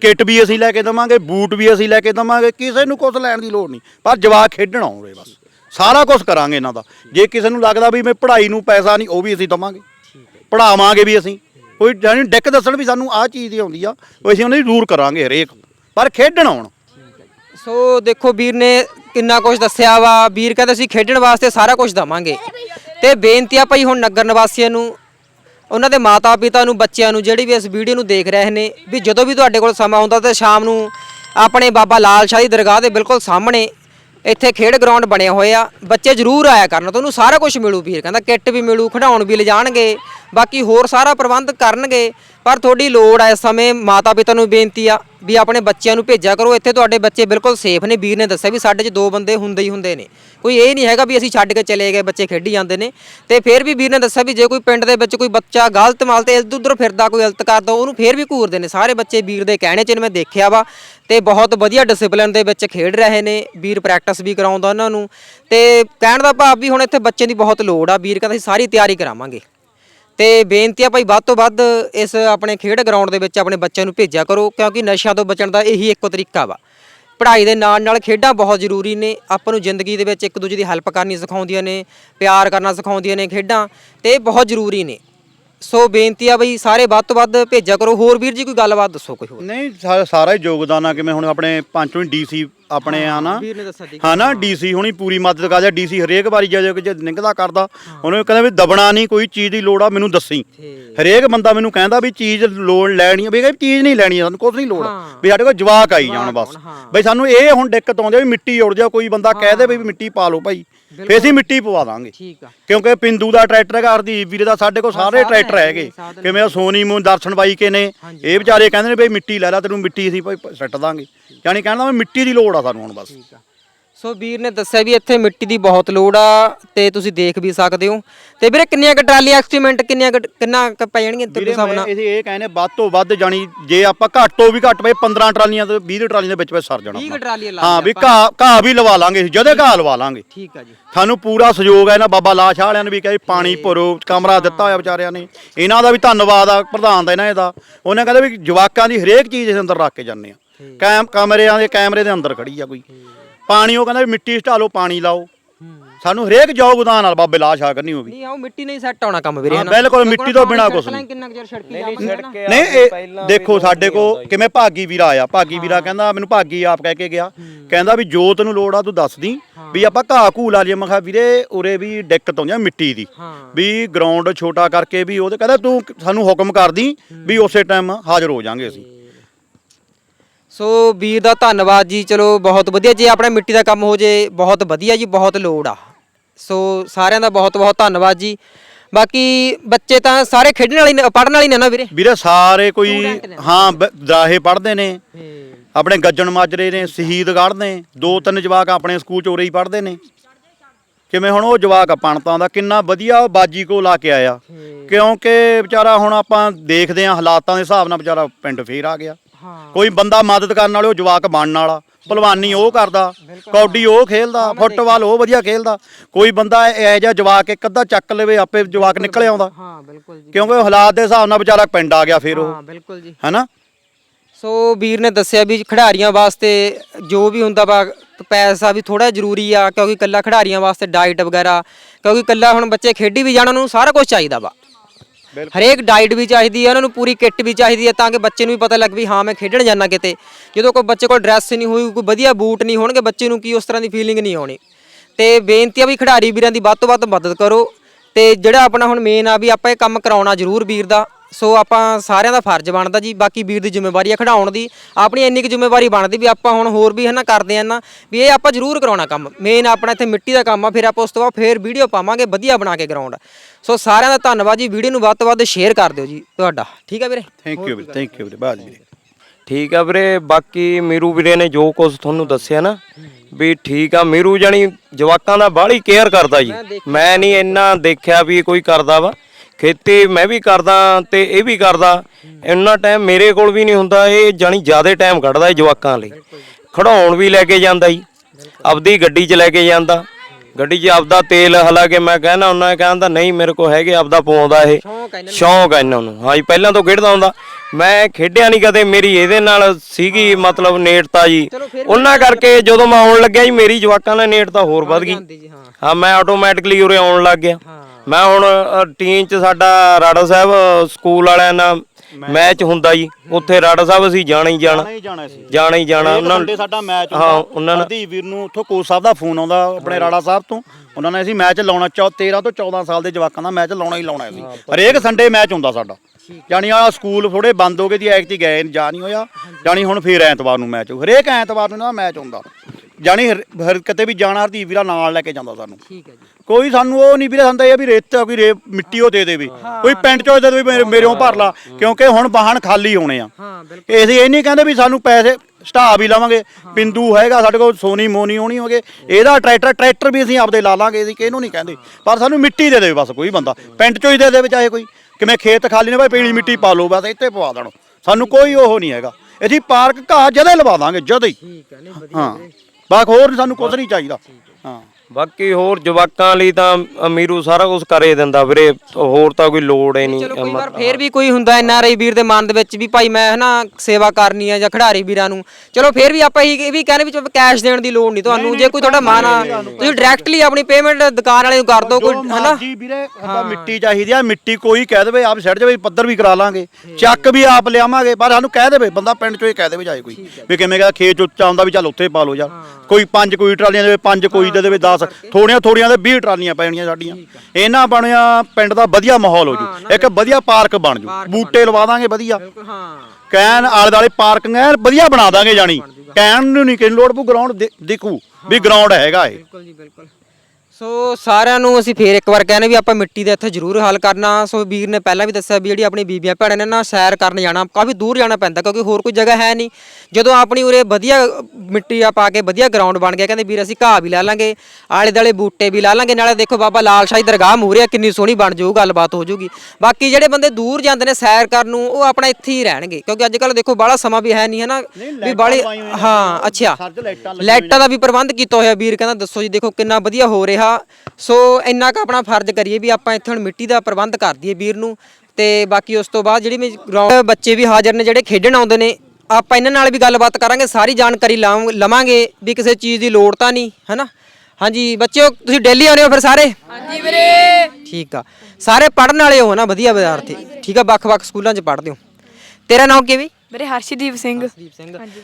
ਕਿੱਟ ਵੀ ਅਸੀਂ ਲੈ ਕੇ ਦਵਾਂਗੇ ਬੂਟ ਵੀ ਅਸੀਂ ਲੈ ਕੇ ਦਵਾਂਗੇ ਕਿਸੇ ਨੂੰ ਕੁਝ ਲੈਣ ਦੀ ਲੋੜ ਨਹੀਂ। ਪਰ ਜਵਾਕ ਖੇਡਣ ਆਉਣਗੇ ਬਸ। ਸਾਰਾ ਕੁਝ ਕਰਾਂਗੇ ਇਹਨਾਂ ਦਾ। ਜੇ। ਕਿਸੇ ਨੂੰ ਲੱਗਦਾ ਵੀ ਮੈਂ ਪੜ੍ਹਾਈ ਨੂੰ ਪੈਸਾ ਨਹੀਂ ਉਹ ਵੀ ਅਸੀਂ ਦਵਾਂਗੇ। ਪੜਾਵਾਂਗੇ ਵੀ ਅਸੀਂ। ਕੋਈ ਜਾਨੀ ਡਿੱਕ ਦੱਸਣ ਵੀ ਸਾਨੂੰ ਆਹ ਚੀਜ਼ ਦੀ ਆਉਂਦੀ ਆ ਉਹ ਅਸੀਂ ਉਹਨਾਂ ਦੀ ਦੂਰ ਕਰਾਂਗੇ ਹਰੇਕ ਪਰ ਖੇਡਣ ਆਉਣ। ਸੋ ਦੇਖੋ ਵੀਰ ਨੇ ਕਿੰਨਾ ਕੁਝ ਦੱਸਿਆ ਵਾ। ਵੀਰ ਕਹਿੰਦੇ ਅਸੀਂ ਖੇਡਣ ਵਾਸਤੇ ਸਾਰਾ ਕੁਝ ਦਵਾਂਗੇ। ਤੇ ਬੇਨਤੀ ਆ ਭਾਈ ਹੁਣ ਨਗਰ ਨਿਵਾਸੀਆਂ ਨੂੰ, ਉਹਨਾਂ ਦੇ ਮਾਤਾ ਪਿਤਾ ਨੂੰ, ਬੱਚਿਆਂ ਨੂੰ, ਜਿਹੜੀ ਵੀ ਇਸ ਵੀਡੀਓ ਨੂੰ ਦੇਖ ਰਹੇ ਨੇ, ਵੀ ਜਦੋਂ ਵੀ ਤੁਹਾਡੇ ਕੋਲ ਸਮਾਂ ਹੁੰਦਾ ਤਾਂ ਸ਼ਾਮ ਨੂੰ ਆਪਣੇ ਬਾਬਾ ਲਾਲ ਸ਼ਾਹ ਦੀ ਦਰਗਾਹ ਦੇ ਬਿਲਕੁਲ ਸਾਹਮਣੇ ਇੱਥੇ ਖੇਡ ਗਰਾਊਂਡ ਬਣਿਆ ਹੋਏ ਆ ਬੱਚੇ ਜ਼ਰੂਰ ਆਇਆ ਕਰਨ ਤੁਹਾਨੂੰ ਸਾਰਾ ਕੁਝ ਮਿਲੂ ਵੀਰ। ਕਹਿੰਦਾ ਕਿੱਟ ਵੀ ਮਿਲੂ ਖਿਡਾਉਣ ਵੀ ਲਿਜਾਣਗੇ, ਬਾਕੀ ਹੋਰ ਸਾਰਾ ਪ੍ਰਬੰਧ ਕਰਨਗੇ। ਪਰ ਤੁਹਾਡੀ ਲੋੜ ਆ ਇਸ ਸਮੇਂ ਮਾਤਾ ਪਿਤਾ ਨੂੰ ਬੇਨਤੀ ਆ ਵੀ ਆਪਣੇ ਬੱਚਿਆਂ ਨੂੰ ਭੇਜਿਆ ਕਰੋ। ਇੱਥੇ ਤੁਹਾਡੇ ਬੱਚੇ ਬਿਲਕੁਲ ਸੇਫ ਨੇ। ਵੀਰ ਨੇ ਦੱਸਿਆ ਵੀ ਸਾਡੇ 'ਚ ਦੋ ਬੰਦੇ ਹੁੰਦੇ ਹੀ ਹੁੰਦੇ ਨੇ। ਕੋਈ ਇਹ ਨਹੀਂ ਹੈਗਾ ਵੀ ਅਸੀਂ ਛੱਡ ਕੇ ਚਲੇ ਗਏ, ਬੱਚੇ ਖੇਡੀ ਜਾਂਦੇ ਨੇ। ਤੇ ਫਿਰ ਵੀ ਵੀਰ ਨੇ ਦੱਸਿਆ ਵੀ ਜੇ ਕੋਈ ਪਿੰਡ ਦੇ ਵਿੱਚ ਕੋਈ ਬੱਚਾ ਗਲਤ ਮਾਲ ਤੇ ਇੱਧਰ ਉੱਧਰ ਫਿਰਦਾ, ਕੋਈ ਗਲਤ ਕਰਦਾ, ਉਹਨੂੰ ਫਿਰ ਵੀ ਘੂਰਦੇ ਨੇ। ਸਾਰੇ ਬੱਚੇ ਵੀਰ ਦੇ ਕਹਿਣੇ 'ਚ ਨੇ, ਮੈਂ ਦੇਖਿਆ ਵਾ। ਤੇ ਬਹੁਤ ਵਧੀਆ ਡਿਸਪਲਿਨ ਦੇ ਵਿੱਚ ਖੇਡ ਰਹੇ ਨੇ। ਵੀਰ ਪ੍ਰੈਕਟਿਸ ਵੀ ਕਰਾਉਂਦਾ ਉਹਨਾਂ ਨੂੰ। ਤੇ ਕਹਿਣ ਦਾ ਭਾਵ ਵੀ ਹੁਣ ਇੱਥੇ ਬੱਚੇ ਦੀ ਬਹੁਤ ਲੋੜ ਆ। ਵੀਰ ਕਹਿੰਦਾ ਅਸੀਂ ਸਾਰੀ ਤਿਆਰੀ ਕਰਾਵਾਂਗੇ। ਤੇ ਬੇਨਤੀ ਆ ਭਾਈ ਵੱਧ ਤੋਂ ਵੱਧ ਇਸ ਆਪਣੇ ਖੇਡ ਗਰਾਊਂਡ ਦੇ ਵਿੱਚ ਆਪਣੇ ਬੱਚਿਆਂ ਨੂੰ ਭੇਜਿਆ ਕਰੋ, ਕਿਉਂਕਿ ਨਸ਼ਿਆਂ ਤੋਂ ਬਚਣ ਦਾ ਇਹੀ ਇੱਕੋ ਤਰੀਕਾ ਵਾ। ਪੜ੍ਹਾਈ ਦੇ ਨਾਲ ਨਾਲ ਖੇਡਾਂ ਬਹੁਤ ਜ਼ਰੂਰੀ ਨੇ, ਆਪਾਂ ਨੂੰ ਜ਼ਿੰਦਗੀ ਦੇ ਵਿੱਚ ਇੱਕ ਦੂਜੇ ਦੀ ਹੈਲਪ ਕਰਨੀ ਸਿਖਾਉਂਦੀਆਂ ਨੇ, ਪਿਆਰ ਕਰਨਾ ਸਿਖਾਉਂਦੀਆਂ ਨੇ ਖੇਡਾਂ, ਤੇ ਇਹ ਬਹੁਤ ਜ਼ਰੂਰੀ ਨੇ। ਸੋ ਬੇਨਤੀ ਆ ਬਈ ਸਾਰੇ ਵੱਧ ਤੋਂ ਵੱਧ ਭੇਜਿਆ ਕਰੋ। ਹੋਰ ਵੀਰ ਜੀ ਕੋਈ ਗੱਲਬਾਤ ਦੱਸੋ ਕੋਈ ਹੋਰ। ਨਹੀਂ, ਸਾ- ਸਾਰਾ ਹੀ ਯੋਗਦਾਨ ਆ, ਕਿਵੇਂ ਹੁਣ ਆਪਣੇ ਪੰਚਵੀਂ ਡੀਸੀ ਆਪਣੇ ਆ ਨਾ ਵੀਰ ਨੇ ਦੱਸਿਆ ਜੀ ਹਾਂ ਨਾ ਡੀਸੀ ਹੁਣੀ ਪੂਰੀ ਮਦਦ ਕਰਦਾ ਡੀਸੀ ਹਰੇਕ ਵਾਰੀ ਜੇ ਜੇ ਨਿਕਲਦਾ ਕਰਦਾ ਉਹਨੂੰ ਕਹਿੰਦਾ ਵੀ ਦਬਣਾ ਨਹੀਂ ਕੋਈ ਚੀਜ਼ ਦੀ ਲੋੜ ਆ ਮੈਨੂੰ ਦੱਸੀ। ਹਰੇਕ ਬੰਦਾ ਮੈਨੂੰ ਕਹਿੰਦਾ ਵੀ ਚੀਜ਼ ਲੋੜ ਲੈਣੀ ਆ ਵੀ ਇਹ ਚੀਜ਼ ਨਹੀਂ ਲੈਣੀ ਸਾਨੂੰ ਕੁਝ ਨਹੀਂ ਲੋੜ ਹਾਂ। ਵੀ ਸਾਡੇ ਕੋਲ ਜਵਾਕ ਆਈ ਜਾਣ ਬਸ। ਹਾਂ। ਬਈ ਸਾਨੂੰ ਇਹ ਹੁਣ ਦਿੱਕਤ ਆਉਂਦੀ ਵੀ ਮਿੱਟੀ ਉੜ ਜਾ ਕੋਈ ਬੰਦਾ ਕਹਿ ਦੇ ਵੀ ਮਿੱਟੀ ਪਾ ਲਓ ਭਾਈ। ਫੇਰ ਅਸੀਂ ਮਿੱਟੀ ਪਵਾ ਦਾਂਗੇ। ਠੀਕ ਆ। ਕਿਉਂਕਿ ਪਿੰਦੂ ਦਾ ਟਰੈਕਟਰ ਹੈਗਾ ਹਰਦੀਪ ਵੀਰੇ ਦਾ ਸਾਡੇ ਕੋਲ ਸਾਰੇ ਟਰੈਕਟਰ ਹੈਗੇ ਕਿਵੇਂ ਉਹ ਸੋਨੀ ਮੂਨ ਦਰਸ਼ਨ ਬਾਈ ਕੇ ਨੇ ਇਹ ਵਿਚਾਰੇ ਕਹਿੰਦੇ ਨੇ ਬਈ ਮਿੱਟੀ ਲੈ ਲੈ ਤੈਨੂੰ ਮਿੱਟੀ ਅਸੀਂ ਭਾਈ ਸੱਟ ਦਾਂਗੇ। ਯਾਨੀ ਕਹਿੰਦਾ ਮੈਂ ਮਿੱਟੀ ਦੀ ਲੋੜ ਆ ਸਾਨੂੰ ਹੁਣ ਬਸ। ਠੀਕ ਆ। ਸੋ ਵੀਰ ਨੇ ਦੱਸਿਆ ਵੀ ਇੱਥੇ ਮਿੱਟੀ ਦੀ ਬਹੁਤ ਲੋੜ ਆ ਤੇ ਤੁਸੀਂ ਦੇਖ ਵੀ ਸਕਦੇ ਹੋ। ਤੇ ਵੀਰੇ ਕਿੰਨੀਆਂ ਕੁ ਟਰਾਲੀ ਐਸਟੀਮੇਟ ਕਿੰਨੀਆਂ ਕੁ- ਕਿੰਨਾ ਕੁ ਪੈ ਜਾਣਗੀਆਂ ਤੇਰੇ ਵੀਰੇ ਹਿਸਾਬ ਮੈਂ ਨਾਲ? ਇਹ ਇਹ ਕਹਿੰਦੇ ਵੱਧ ਤੋਂ ਵੱਧ ਜਾਣੀ ਜੇ ਆਪਾਂ ਘੱਟ ਤੋਂ ਵੀ ਘੱਟ ਪਏ 15 ਟਰਾਲੀਆਂ ਤੇ 20 ਟਰਾਲੀਆਂ ਦੇ ਵਿੱਚ ਵਿੱਚ ਸਰ ਜਾਣਾ 20 ਆਪਣਾ। ਟਰਾਲੀਆਂ ਲਾ ਹਾਂ ਵੀ ਆਪਾਂ। ਘਾਹ ਘਾਹ ਵੀ ਲਵਾ ਲਾਂਗੇ ਜਦੇ ਘਾਹ ਲਵਾ ਲਾਂਗੇ। ਠੀਕ ਆ ਜੀ। ਸਾਨੂੰ ਪੂਰਾ ਸਹਿਯੋਗ ਹੈ ਇਹਨਾਂ ਬਾਬਾ ਲਾਸ਼ ਵਾਲਿਆਂ ਨੇ ਵੀ ਕਿਹਾ ਪਾਣੀ ਭਰੋ ਕਮਰਾ ਦਿੱਤਾ ਹੋਇਆ ਵਿਚਾਰਿਆਂ ਨੇ। ਇਹਨਾਂ ਦਾ ਵੀ ਧੰਨਵਾਦ ਆ ਪ੍ਰਧਾਨ ਦਾ ਇਹਨਾਂ ਦਾ। ਉਹਨੇ ਕਹਿੰਦੇ ਵੀ ਜਵਾਕਾਂ ਦੀ ਹਰੇਕ ਚੀਜ਼ ਇਸ ਅੰਦਰ ਰੱਖ ਕੇ ਜਾਂਦੇ ਆ। ਕੈਮ ਕਮਰਿਆਂ ਦੇ ਕੈਮਰੇ ਦੇ ਅੰਦਰ ਖੜੀ ਆ ਕੋਈ। ਪਾਣੀ ਉਹ ਕਹਿੰਦਾ ਵੀ ਮਿੱਟੀ ਢਾਲੋ ਪਾਣੀ ਲਾਓ। ਸਾਨੂੰ ਹਰੇਕ ਯੋਗਦਾਨ ਨਾਲ ਬਾਬੇ ਲਾਸ਼ ਆ ਕਰਨੀ ਹੋਵੇ ਨਹੀਂ ਆਉ ਮਿੱਟੀ ਨਹੀਂ ਸੈੱਟ ਆਉਣਾ ਕੰਮ ਵੀਰੇ ਹਾਂ, ਬਿਲਕੁਲ, ਮਿੱਟੀ ਤੋਂ ਬਿਨਾਂ ਕੁਛ ਨਹੀਂ। ਕਿੰਨਾ ਚਿਰ ਛੜਕੀ ਜਾਵਾਂਗੇ ਨਹੀਂ ਇਹ ਦੇਖੋ ਸਾਡੇ ਕੋ ਕਿਵੇਂ ਭਾਗੀ ਵੀਰਾ ਆਇਆ ਭਾਗੀ ਵੀਰਾ ਕਹਿੰਦਾ ਮੈਨੂੰ ਭਾਗੀ ਆਪ ਕਹਿ ਕੇ ਗਿਆ। ਕਹਿੰਦਾ ਵੀ ਜੋ ਤੈਨੂੰ ਲੋੜ ਆ ਤੂੰ ਦੱਸ ਦੀ ਵੀ ਆਪਾਂ ਘਾਹ ਘੂ ਲਾ ਲਈਏ। ਮੈਂ ਕਿਹਾ ਵੀਰੇ ਉਰੇ ਵੀ ਦਿੱਕਤ ਆਉਂਦੀ ਆ ਮਿੱਟੀ ਦੀ। ਵੀ ਗਰਾਊਂਡ ਛੋਟਾ ਕਰਕੇ ਵੀ ਉਹਦੇ ਕਹਿੰਦਾ ਤੂੰ ਸਾਨੂੰ ਹੁਕਮ ਕਰਦੀ ਵੀ ਉਸੇ ਟਾਈਮ ਹਾਜ਼ਰ ਹੋ ਜਾਾਂਗੇ ਅਸੀਂ। ਸੋ ਵੀਰ ਦਾ ਧੰਨਵਾਦ ਜੀ ਚਲੋ ਬਹੁਤ ਵਧੀਆ ਜੇ ਆਪਣਾ ਮਿੱਟੀ ਦਾ ਕੰਮ ਹੋ ਜੇ ਬਹੁਤ ਵਧੀਆ ਜੀ ਬਹੁਤ ਲੋੜ ਆ। ਸੋ ਸਾਰਿਆਂ ਦਾ ਬਹੁਤ ਬਹੁਤ ਧੰਨਵਾਦ ਜੀ। ਬਾਕੀ ਬੱਚੇ ਤਾਂ ਸਾਰੇ ਖੇਡਣ ਵਾਲੇ ਨੇ ਪੜਨ ਵਾਲੇ ਨੇ ਨਾ ਵੀਰੇ? ਵੀਰੇ ਸਾਰੇ ਕੋਈ Student ਨੇ। ਹਾਂ ਬ- ਦਰਾਹੇ ਪੜ੍ਹਦੇ ਨੇ। ਆਪਣੇ ਗੱਜਣ ਮਾਜਰੇ ਨੇ ਸ਼ਹੀਦ ਗੜ੍ਹਦੇ ਦੋ ਤਿੰਨ ਜਵਾਕ ਆਪਣੇ ਸਕੂਲ ਚ ਉਰੇ ਹੀ ਪੜ੍ਹਦੇ ਨੇ। ਕਿਵੇਂ ਹੁਣ ਉਹ ਜਵਾਕ ਪਣਤਾਂ ਦਾ ਕਿੰਨਾ ਵਧੀਆ ਉਹ ਬਾਜੀ ਕੋ ਲਾ ਕੇ ਆਇਆ। ਕਿਉਂਕਿ ਵਿਚਾਰਾ ਹੁਣ ਆਪਾਂ ਦੇਖਦੇ ਆਂ ਹਾਲਾਤਾਂ ਦੇ ਹਿਸਾਬ ਨਾਲ ਵਿਚਾਰਾ ਪਿੰਡ ਫੇਰ ਆ ਗਿਆ। ਕੋਈ ਬੰਦਾ ਮਦਦ ਕਰਨ ਵਾਲੇ ਉਹ ਜਵਾਕ ਬਣਨ ਵਾਲਾ। ਭਲਵਾਨੀ ਉਹ ਕਰਦਾ ਕੌਡੀ ਉਹ ਖੇਲਦਾ ਫੁੱਟਬਾਲ ਉਹ ਵਧੀਆ ਖੇਲਦਾ। ਕੋਈ ਬੰਦਾ ਇਹ ਜਿਹਾ ਜਵਾਕ ਇੱਕ ਅੱਧਾ ਚੱਕ ਲਵੇ ਆਪੇ ਜਵਾਕ ਨਿਕਲ ਆਉਂਦਾ। ਹਾਂ ਬਿਲਕੁਲ ਜੀ। ਕਿਉਂਕਿ ਉਹ ਹਾਲਾਤ ਦੇ ਹਿਸਾਬ ਨਾਲ ਵਿਚਾਰਾ ਪਿੰਡ ਆ ਗਿਆ ਫੇਰ ਉਹ। ਹਾਂ ਬਿਲਕੁਲ ਜੀ। ਹੈਨਾ? ਸੋ ਵੀਰ ਨੇ ਦੱਸਿਆ ਵੀ ਖਿਡਾਰੀਆਂ ਵਾਸਤੇ ਜੋ ਵੀ ਹੁੰਦਾ ਵਾ ਪੈਸਾ ਵੀ ਥੋੜਾ ਜ਼ਰੂਰੀ ਆ ਕਿਉਂਕਿ ਕੱਲਾ ਖਿਡਾਰੀਆਂ ਵਾਸਤੇ ਡਾਈਟ ਵਗੈਰਾ ਕਿਉਂਕਿ ਕੱਲਾ ਹੁਣ ਬੱਚੇ ਖੇਡੀ ਵੀ ਜਾਣ ਉਹਨਾਂ ਨੂੰ ਸਾਰਾ ਕੁਝ ਚਾਹੀਦਾ ਵਾ। ਹਰੇਕ ਡਾਈਟ ਵੀ ਚਾਹੀਦੀ ਹੈ, ਉਹਨਾਂ ਨੂੰ ਪੂਰੀ ਕਿੱਟ ਵੀ ਚਾਹੀਦੀ ਹੈ ਤਾਂ ਕਿ ਬੱਚੇ ਨੂੰ ਵੀ ਪਤਾ ਲੱਗ ਵੀ ਹਾਂ ਮੈਂ ਖੇਡਣ ਜਾਣਾ ਕਿਤੇ। ਜਦੋਂ ਕੋਈ ਬੱਚੇ ਕੋਲ ਡਰੈਸ ਨਹੀਂ ਹੋਈ ਕੋਈ ਵਧੀਆ ਬੂਟ ਨਹੀਂ ਹੋਣਗੇ, ਬੱਚੇ ਨੂੰ ਕੀ ਉਸ ਤਰ੍ਹਾਂ ਦੀ ਫੀਲਿੰਗ ਨਹੀਂ ਆਉਣੀ। ਤੇ ਬੇਨਤੀ ਆ ਵੀ ਖਿਡਾਰੀ ਵੀਰਾਂ ਦੀ ਵੱਧ ਤੋਂ ਵੱਧ ਮਦਦ ਕਰੋ। ਤੇ ਜਿਹੜਾ ਆਪਣਾ ਹੁਣ ਮੇਨ ਆ ਵੀ ਆਪਾਂ ਇਹ ਕੰਮ ਕਰਾਉਣਾ ਜ਼ਰੂਰ ਵੀਰ ਦਾ। ਸੋ ਆਪਾਂ ਸਾਰਿਆਂ ਦਾ ਫਰਜ਼ ਬਣਦਾ ਜੀ ਬਾਕੀ ਵੀਰ ਦੀ ਜ਼ਿੰਮੇਵਾਰੀ ਆ ਖਿਡਾਉਣ ਦੀ। ਆਪਣੀ ਇੰਨੀ ਕੁ ਜ਼ਿੰਮੇਵਾਰੀ ਬਣਦੀ ਵੀ ਆਪਾਂ ਹੁਣ ਹੋਰ ਵੀ ਹਨਾ ਕਰਦੇ ਆ ਨਾ ਵੀ ਇਹ ਆਪਾਂ ਜ਼ਰੂਰ ਕਰਾਉਣਾ ਕੰਮ। ਮੇਨ ਆਪਣਾ ਇੱਥੇ ਮਿੱਟੀ ਦਾ ਕੰਮ ਆ ਫਿਰ ਆਪਾਂ ਉਸ ਤੋਂ ਬਾਅਦ ਫੇਰ ਵੀਡੀਓ ਪਾਵਾਂਗੇ ਵਧੀਆ ਬਣਾ ਕੇ ਗਰਾਊਂਡ ਸੋ ਸਾਰਿਆਂ ਦਾ ਧੰਨਵਾਦ ਜੀ ਵੀਡੀਓ ਨੂੰ ਵੱਧ ਤੋਂ ਵੱਧ ਸ਼ੇਅਰ ਕਰ ਦਿਓ ਜੀ ਤੁਹਾਡਾ। ਠੀਕ ਆ ਵੀਰੇ? ਥੈਂਕ ਯੂ ਵੀਰੇ ਥੈਂਕ ਯੂ ਵੀਰੇ ਬਾਜ ਵੀਰੇ। ਠੀਕ ਆ ਵੀਰੇ ਬਾਕੀ ਮੀਰੂ ਵੀਰੇ ਨੇ ਜੋ ਕੁਝ ਤੁਹਾਨੂੰ ਦੱਸਿਆ ਨਾ ਵੀ ਠੀਕ ਆ ਮੀਰੂ ਜਾਨੀ ਜਵਾਕਾਂ ਦਾ ਬਾਹਲੀ ਕੇਅਰ ਕਰਦਾ ਜੀ। ਮੈਂ ਨਹੀਂ ਇੰਨਾ ਦੇਖਿਆ ਵੀ ਕੋਈ ਕਰਦਾ ਵਾ। ਖੇਤੀ ਮੈਂ ਵੀ ਕਰਦਾ ਤੇ ਇਹ ਵੀ ਕਰਦਾ। ਇੰਨਾ ਟਾਈਮ ਮੇਰੇ ਕੋਲ ਵੀ ਨਹੀਂ ਹੁੰਦਾ ਇਹ ਜਾਨੀ ਜ਼ਿਆਦਾ ਟਾਈਮ ਕੱਢਦਾ ਇਹ ਜਵਾਕਾਂ ਲਈ। ਖੜਾਉਣ ਵੀ ਲੈ ਕੇ ਜਾਂਦਾ ਜੀ ਆਪਦੀ ਗੱਡੀ 'ਚ ਲੈ ਕੇ ਜਾਂਦਾ। ਗੱਡੀ 'ਚ ਆਪਦਾ ਤੇਲ ਹਾਲਾਂਕਿ ਮੈਂ ਕਹਿਣਾ ਉਹਨਾਂ ਕਹਿੰਦਾ ਨਹੀਂ ਮੇਰੇ ਕੋਲ ਹੈਗੇ ਆਪਦਾ ਪਵਾਉਂਦਾ ਇਹ। ਸ਼ੌਂਕ ਆ ਇਹਨਾਂ ਨੂੰ। ਹਾਂਜੀ ਪਹਿਲਾਂ ਤੋਂ ਖੇਡਦਾ ਹੁੰਦਾ। ਮੈਂ ਖੇਡਿਆ ਨਹੀਂ ਕਦੇ ਮੇਰੀ ਇਹਦੇ ਨਾਲ ਸੀਗੀ ਮਤਲਬ ਨੇੜਤਾ ਜੀ। ਉਹਨਾਂ ਕਰਕੇ ਜਦੋਂ ਮੈਂ ਆਉਣ ਲੱਗਿਆ ਜੀ ਮੇਰੀ ਜਵਾਕਾਂ ਨਾਲ ਨੇੜਤਾ ਹੋਰ ਵੱਧ ਗਈ। ਹਾਂ। ਹਾਂ ਮੈਂ ਆਟੋਮੈਟਿਕਲੀ ਉਰੇ ਆਉਣ ਲੱਗ ਗਿਆ। ਹਾਂ। ਮੈਂ ਹੁਣ ਟੀਮ ਚ ਸਾਡਾ ਰਾੜਾ ਸਾਹਿਬ ਸਕੂਲ ਵਾਲਿਆਂ ਨਾਲ ਮੈਚ ਹੁੰਦਾ ਜੀ। ਉੱਥੇ ਰਾੜਾ ਸਾਹਿਬ ਅਸੀਂ ਜਾਣਾ ਹੀ ਜਾਣਾ। ਨਹੀਂ ਜਾਣਾ ਸੀ। ਜਾਣਾ ਹੀ ਜਾਣਾ। ਉਹਨਾਂ ਸੰਡੇ ਸਾਡਾ ਮੈਚ ਹਾਂ, ਉਹਨਾਂ ਨਾਲ- ਹਰਦੀਪ ਵੀਰ ਨੂੰ ਉੱਥੋਂ ਕੋਚ ਸਾਹਿਬ ਦਾ ਫੋਨ ਆਉਂਦਾ ਆਪਣੇ ਰਾੜਾ ਸਾਹਿਬ ਤੋਂ। ਉਹਨਾਂ ਨੇ ਅਸੀਂ ਮੈਚ ਲਾਉਣਾ ਚੌ 13 ਤੋਂ 14 ਸਾਲ ਦੇ ਜਵਾਕਾਂ ਦਾ ਮੈਚ ਲਾਉਣਾ ਹੀ ਲਾਉਣਾ ਸੀ। ਹਰੇਕ ਸੰਡੇ ਮੈਚ ਹੁੰਦਾ ਸਾਡਾ। ਜਾਣੀ ਆ ਸਕੂਲ ਥੋੜੇ ਬੰਦ ਹੋ ਗਏ ਦੀ ਐਕਟੀ ਗਏ ਜਾ ਨਹੀਂ ਹੋਇਆ। ਜਾਣੀ ਹੁਣ ਫੇਰ ਐਤਵਾਰ ਨੂੰ ਮੈਚ ਹਰੇਕ ਐਤਵਾਰ ਨੂੰ ਨਾ ਮੈਚ ਹੁੰਦਾ। ਜਾਣੀ ਹਰ ਹਰ ਕਿਤੇ ਵੀ ਜਾਣਾ ਹਰਦੀਪ ਵੀਰਾ ਨਾਲ ਲੈ ਕੇ ਜਾਂਦਾ ਸਾਨੂੰ। ਠੀਕ ਹੈ ਜੀ। ਕੋਈ ਸਾਨੂੰ ਉਹ ਨਹੀਂ ਵੀਰੇ ਹੁੰਦਾ ਇਹ ਵੀ ਰੇਤ ਕੋਈ ਰੇ ਮਿੱਟੀ ਉਹ ਦੇ ਦੇਵੇ। ਕੋਈ ਪਿੰਡ ਚੋਂ ਦੇ ਦੇ ਵੀ ਮੇਰੇ- ਮੇਰੇੋਂ ਭਰ ਲਾ ਕਿਉਂਕਿ ਹੁਣ ਵਾਹਣ ਖਾਲੀ ਹੋਣੇ ਆ। ਹਾਂ ਬਿਲਕੁਲ। ਅਸੀਂ ਇਹ ਨਹੀਂ ਕਹਿੰਦੇ ਵੀ ਸਾਨੂੰ ਪੈਸੇ ਸਟਾ ਵੀ ਲਵਾਂਗੇ। ਬਿੰਦੂ ਹੈਗਾ ਸਾਡੇ ਕੋਲ ਸੋਨੀ ਮੋਨੀ ਹੋਣੀ ਹੋਗੇ। ਇਹਦਾ ਟਰੈਕਟਰ ਟਰੈਕਟਰ ਵੀ ਅਸੀਂ ਆਪਦੇ ਲਾ ਲਾਂਗੇ ਅਸੀਂ ਕਿਹਨੂੰ ਨਹੀਂ ਕਹਿੰਦੇ। ਪਰ ਸਾਨੂੰ ਮਿੱਟੀ ਦੇ ਦੇਵੇ ਬਸ ਕੋਈ ਬੰਦਾ। ਪਿੰਡ ਚੋਂ ਹੀ ਦੇ ਦੇਵੇ ਚਾਹੇ ਕੋਈ। ਕਿਵੇਂ ਖੇਤ ਖਾਲੀ ਨੇ ਭਾਈ ਪੀਲੀ ਮਿੱਟੀ ਪਾ ਲਓ ਬਸ ਇੱਥੇ ਪਵਾ ਦੇਣ। ਸਾਨੂੰ ਕੋਈ ਉਹ ਨਹੀਂ ਹੈਗਾ। ਅਸੀਂ ਪਾਰਕ ਘਾਹ ਜਦੇ ਲਵਾ ਦਾਂਗੇ ਜਦੇ ਹੀ। ਠੀਕ ਹੈ ਨਹੀਂ ਵਧੀਆ ਬਾਕੀ ਹੋਰ ਸਾਨੂੰ ਕੁਝ ਨਹੀਂ ਚਾਹੀਦਾ। ਹਾਂ। ਬਾਕੀ ਹੋਰ ਜਵਾਕਾਂ ਲਈ ਤਾਂ ਅਮੀਰੂ ਸਾਰਾ ਕੁਝ ਕਰੇ ਦਿੰਦਾ ਵੀਰੇ ਹੋਰ ਤਾਂ ਕੋਈ ਲੋੜ ਹੀ ਚਲੋ ਨਹੀਂ ਕਈ ਵਾਰ ਫੇਰ ਵੀ ਕੋਈ ਹੁੰਦਾ ਐਨ ਆਰ ਆਈ ਵੀਰ ਦੇ ਮਨ ਦੇ ਵਿੱਚ ਵੀ ਭਾਈ ਮੈਂ ਹਨਾ ਸੇਵਾ ਕਰਨੀ ਆ ਜਾਂ ਖਿਡਾਰੀ ਵੀਰਾਂ ਨੂੰ ਚਲੋ ਫੇਰ ਵੀ ਆਪਾਂ ਇਹ ਇਹ ਵੀ ਕਹਿੰਦੇ ਵੀ ਚਲੋ ਕੈਸ਼ ਦੇਣ ਦੀ ਲੋੜ ਨਹੀਂ ਤੁਹਾਨੂੰ ਜੇ ਕੋਈ ਤੁਹਾਡਾ ਮਨ ਆ ਤੁਸੀਂ ਡਾਇਰੈਕਟਲੀ ਆਪਣੀ ਪੇਮੈਂਟ ਦੁਕਾਨ ਵਾਲੇ ਨੂੰ ਕਰ ਦਿਓ ਕੋਈ ਹਨਾ? ਜੀ ਵੀਰੇ ਆਪਾਂ ਮਿੱਟੀ ਚਾਹੀਦੀ ਆ ਮਿੱਟੀ ਕੋਈ ਕਹਿ ਦੇਵੇ ਆਪ ਸੜ ਜਾਵੇ ਪੱਧਰ ਵੀ ਕਰਾ ਲਾਂਗੇ। ਚੱਕ ਵੀ ਆਪ ਲਿਆਵਾਂਗੇ ਪਰ ਸਾਨੂੰ ਕਹਿ ਦੇਵੇ ਬੰਦਾ ਪਿੰਡ ਚੋਂ ਹੀ ਕਹਿ ਦੇਵੇ ਜਾਏ ਕੋਈ। ਵੀ ਕਿਵੇਂ ਕਹਦਾ ਖੇਤ ਉੱਚਾ ਆਉਂਦਾ ਵੀ ਚੱਲ ਉੱਥੇ ਪਾ ਲਓ ਯਾਰ। ਕੋਈ ਪੰਜ ਕੋਈ ਟਰਾਲੀਆਂ ਦੇਵੇ ਪੰਜ ਕੋਈ ਦੇ ਦੇਵੇ 10 ਥੋੜੀਆਂ ਥੋੜੀਆਂ ਦੇ 20 ਟਰਾਲੀਆਂ ਪੈਣੀਆਂ ਸਾਡੀਆਂ। ਇਹਨਾਂ ਬਣਿਆ ਪਿੰਡ ਦਾ ਵਧੀਆ ਮਾਹੌਲ ਹੋ ਜੂ। ਇੱਕ ਵਧੀਆ ਪਾਰਕ ਬਣ ਜੂ। ਬੂਟੇ ਲਵਾ ਦਾਂਗੇ ਵਧੀਆ। ਕੈਨ ਆਲੇ ਦਾਲੇ ਪਾਰਕਿੰਗ ਐਨ ਵਧੀਆ ਬਣਾ ਦਾਂਗੇ ਜਾਣੀ। ਕੈਨ ਨੂੰ ਨਹੀਂ ਕਿ ਲੋੜ ਪੂ ਗਰਾਊਂਡ ਦਿਖੂ ਵੀ ਗਰਾਊਂਡ ਹੈਗਾ ਇਹ। ਬਿਲਕੁਲ ਜੀ ਬਿਲਕੁਲ। ਸੋ ਸਾਰਿਆਂ ਨੂੰ ਅਸੀਂ ਫੇਰ ਇੱਕ ਵਾਰ ਕਹਿੰਦੇ ਵੀ ਆਪਾਂ ਮਿੱਟੀ ਦਾ ਇੱਥੇ ਜ਼ਰੂਰ ਹੱਲ ਕਰਨਾ। ਸੋ ਵੀਰ ਨੇ ਪਹਿਲਾਂ ਵੀ ਦੱਸਿਆ ਵੀ ਜਿਹੜੀ ਆਪਣੀ ਬੀਬੀਆਂ ਭੈਣਾਂ ਨੇ ਨਾ ਸੈਰ ਕਰਨ ਜਾਣਾ ਕਾਫੀ ਦੂਰ ਜਾਣਾ ਪੈਂਦਾ ਕਿਉਂਕਿ ਹੋਰ ਕੋਈ ਜਗ੍ਹਾ ਹੈ ਨਹੀਂ। ਜਦੋਂ ਆਪਣੀ ਉਰੇ ਵਧੀਆ ਮਿੱਟੀ ਆ ਪਾ ਕੇ ਵਧੀਆ ਗਰਾਊਂਡ ਬਣ ਗਿਆ ਕਹਿੰਦੇ ਵੀਰ ਅਸੀਂ ਘਾਹ ਵੀ ਲਾ ਲਾਂਗੇ ਆਲੇ ਦਾਲੇ ਬੂਟੇ ਵੀ ਲਾ ਲਾਂਗੇ ਨਾਲੇ ਦੇਖੋ ਬਾਬਾ ਲਾਲ ਸ਼ਾਹੀ ਦਰਗਾਹ ਮੂਹਰੇ ਆ ਕਿੰਨੀ ਸੋਹਣੀ ਬਣ ਜਾਊ ਗੱਲਬਾਤ ਹੋ ਜਾਊਗੀ। ਬਾਕੀ ਜਿਹੜੇ ਬੰਦੇ ਦੂਰ ਜਾਂਦੇ ਨੇ ਸੈਰ ਕਰਨ ਨੂੰ ਉਹ ਆਪਣਾ ਇੱਥੇ ਹੀ ਰਹਿਣਗੇ। ਕਿਉਂਕਿ ਅੱਜ ਕੱਲ ਦੇਖੋ ਬਾਹਲਾ ਸਮਾਂ ਵੀ ਹੈ ਨਹੀਂ ਹੈ ਨਾ ਵੀ ਬਾਹਲੀ ਹਾਂ ਅੱਛਾ। ਲਾਈਟਾਂ ਦਾ ਵੀ ਪ੍ਰਬੰਧ ਕੀਤਾ ਹੋਇਆ ਵੀਰ ਕਹਿੰਦਾ ਦੱਸੋ ਜੀ ਦੇਖੋ ਕਿੰਨਾ ਵਧੀਆ ਹੋ ਰਿਹਾ ਸੋ ਇੰਨਾ ਕੁ ਆਪਣਾ ਫਰਜ਼ ਕਰੀਏ ਵੀ ਆਪਾਂ ਇੱਥੇ ਹੁਣ ਮਿੱਟੀ ਦਾ ਪ੍ਰਬੰਧ ਕਰ ਦਈਏ ਵੀਰ ਨੂੰ ਤੇ ਬਾਕੀ ਉਸ ਤੋਂ ਬਾਅਦ ਜਿਹੜੀ ground- ਬੱਚੇ ਵੀ ਹਾਜ਼ਰ ਨੇ ਜਿਹੜੇ ਖੇਡਣ ਆਉਂਦੇ ਨੇ ਆਪਾਂ ਇਹਨਾਂ ਨਾਲ ਵੀ ਗੱਲਬਾਤ ਕਰਾਂਗੇ ਸਾਰੀ ਜਾਣਕਾਰੀ ਲਾਵਾਂ- ਲਵਾਂਗੇ ਵੀ ਕਿਸੇ ਚੀਜ਼ ਦੀ ਲੋੜ ਤਾਂ ਨਹੀਂ ਹੈਨਾ? ਹਾਂਜੀ ਬੱਚਿਓ ਤੁਸੀਂ ਡੇਲੀ ਆਉਂਦੇ ਹੋ ਫਿਰ ਸਾਰੇ? ਹਾਂਜੀ ਵੀਰੇ। ਠੀਕ ਆ। ਸਾਰੇ ਪੜਨ ਵਾਲੇ ਹੋ ਨਾ ਵਧੀਆ ਵਿਦਿਆਰਥੀ। ਠੀਕ ਆ ਵੱਖ-ਵੱਖ ਸਕੂਲਾਂ 'ਚ ਪੜ੍ਹਦੇ ਹੋ। ਤੇਰਾ ਨਾਮ ਕੀ ਵੀ ਮੇਰੇ ਹਰਸ਼ਦੀਪ ਸਿੰਘ।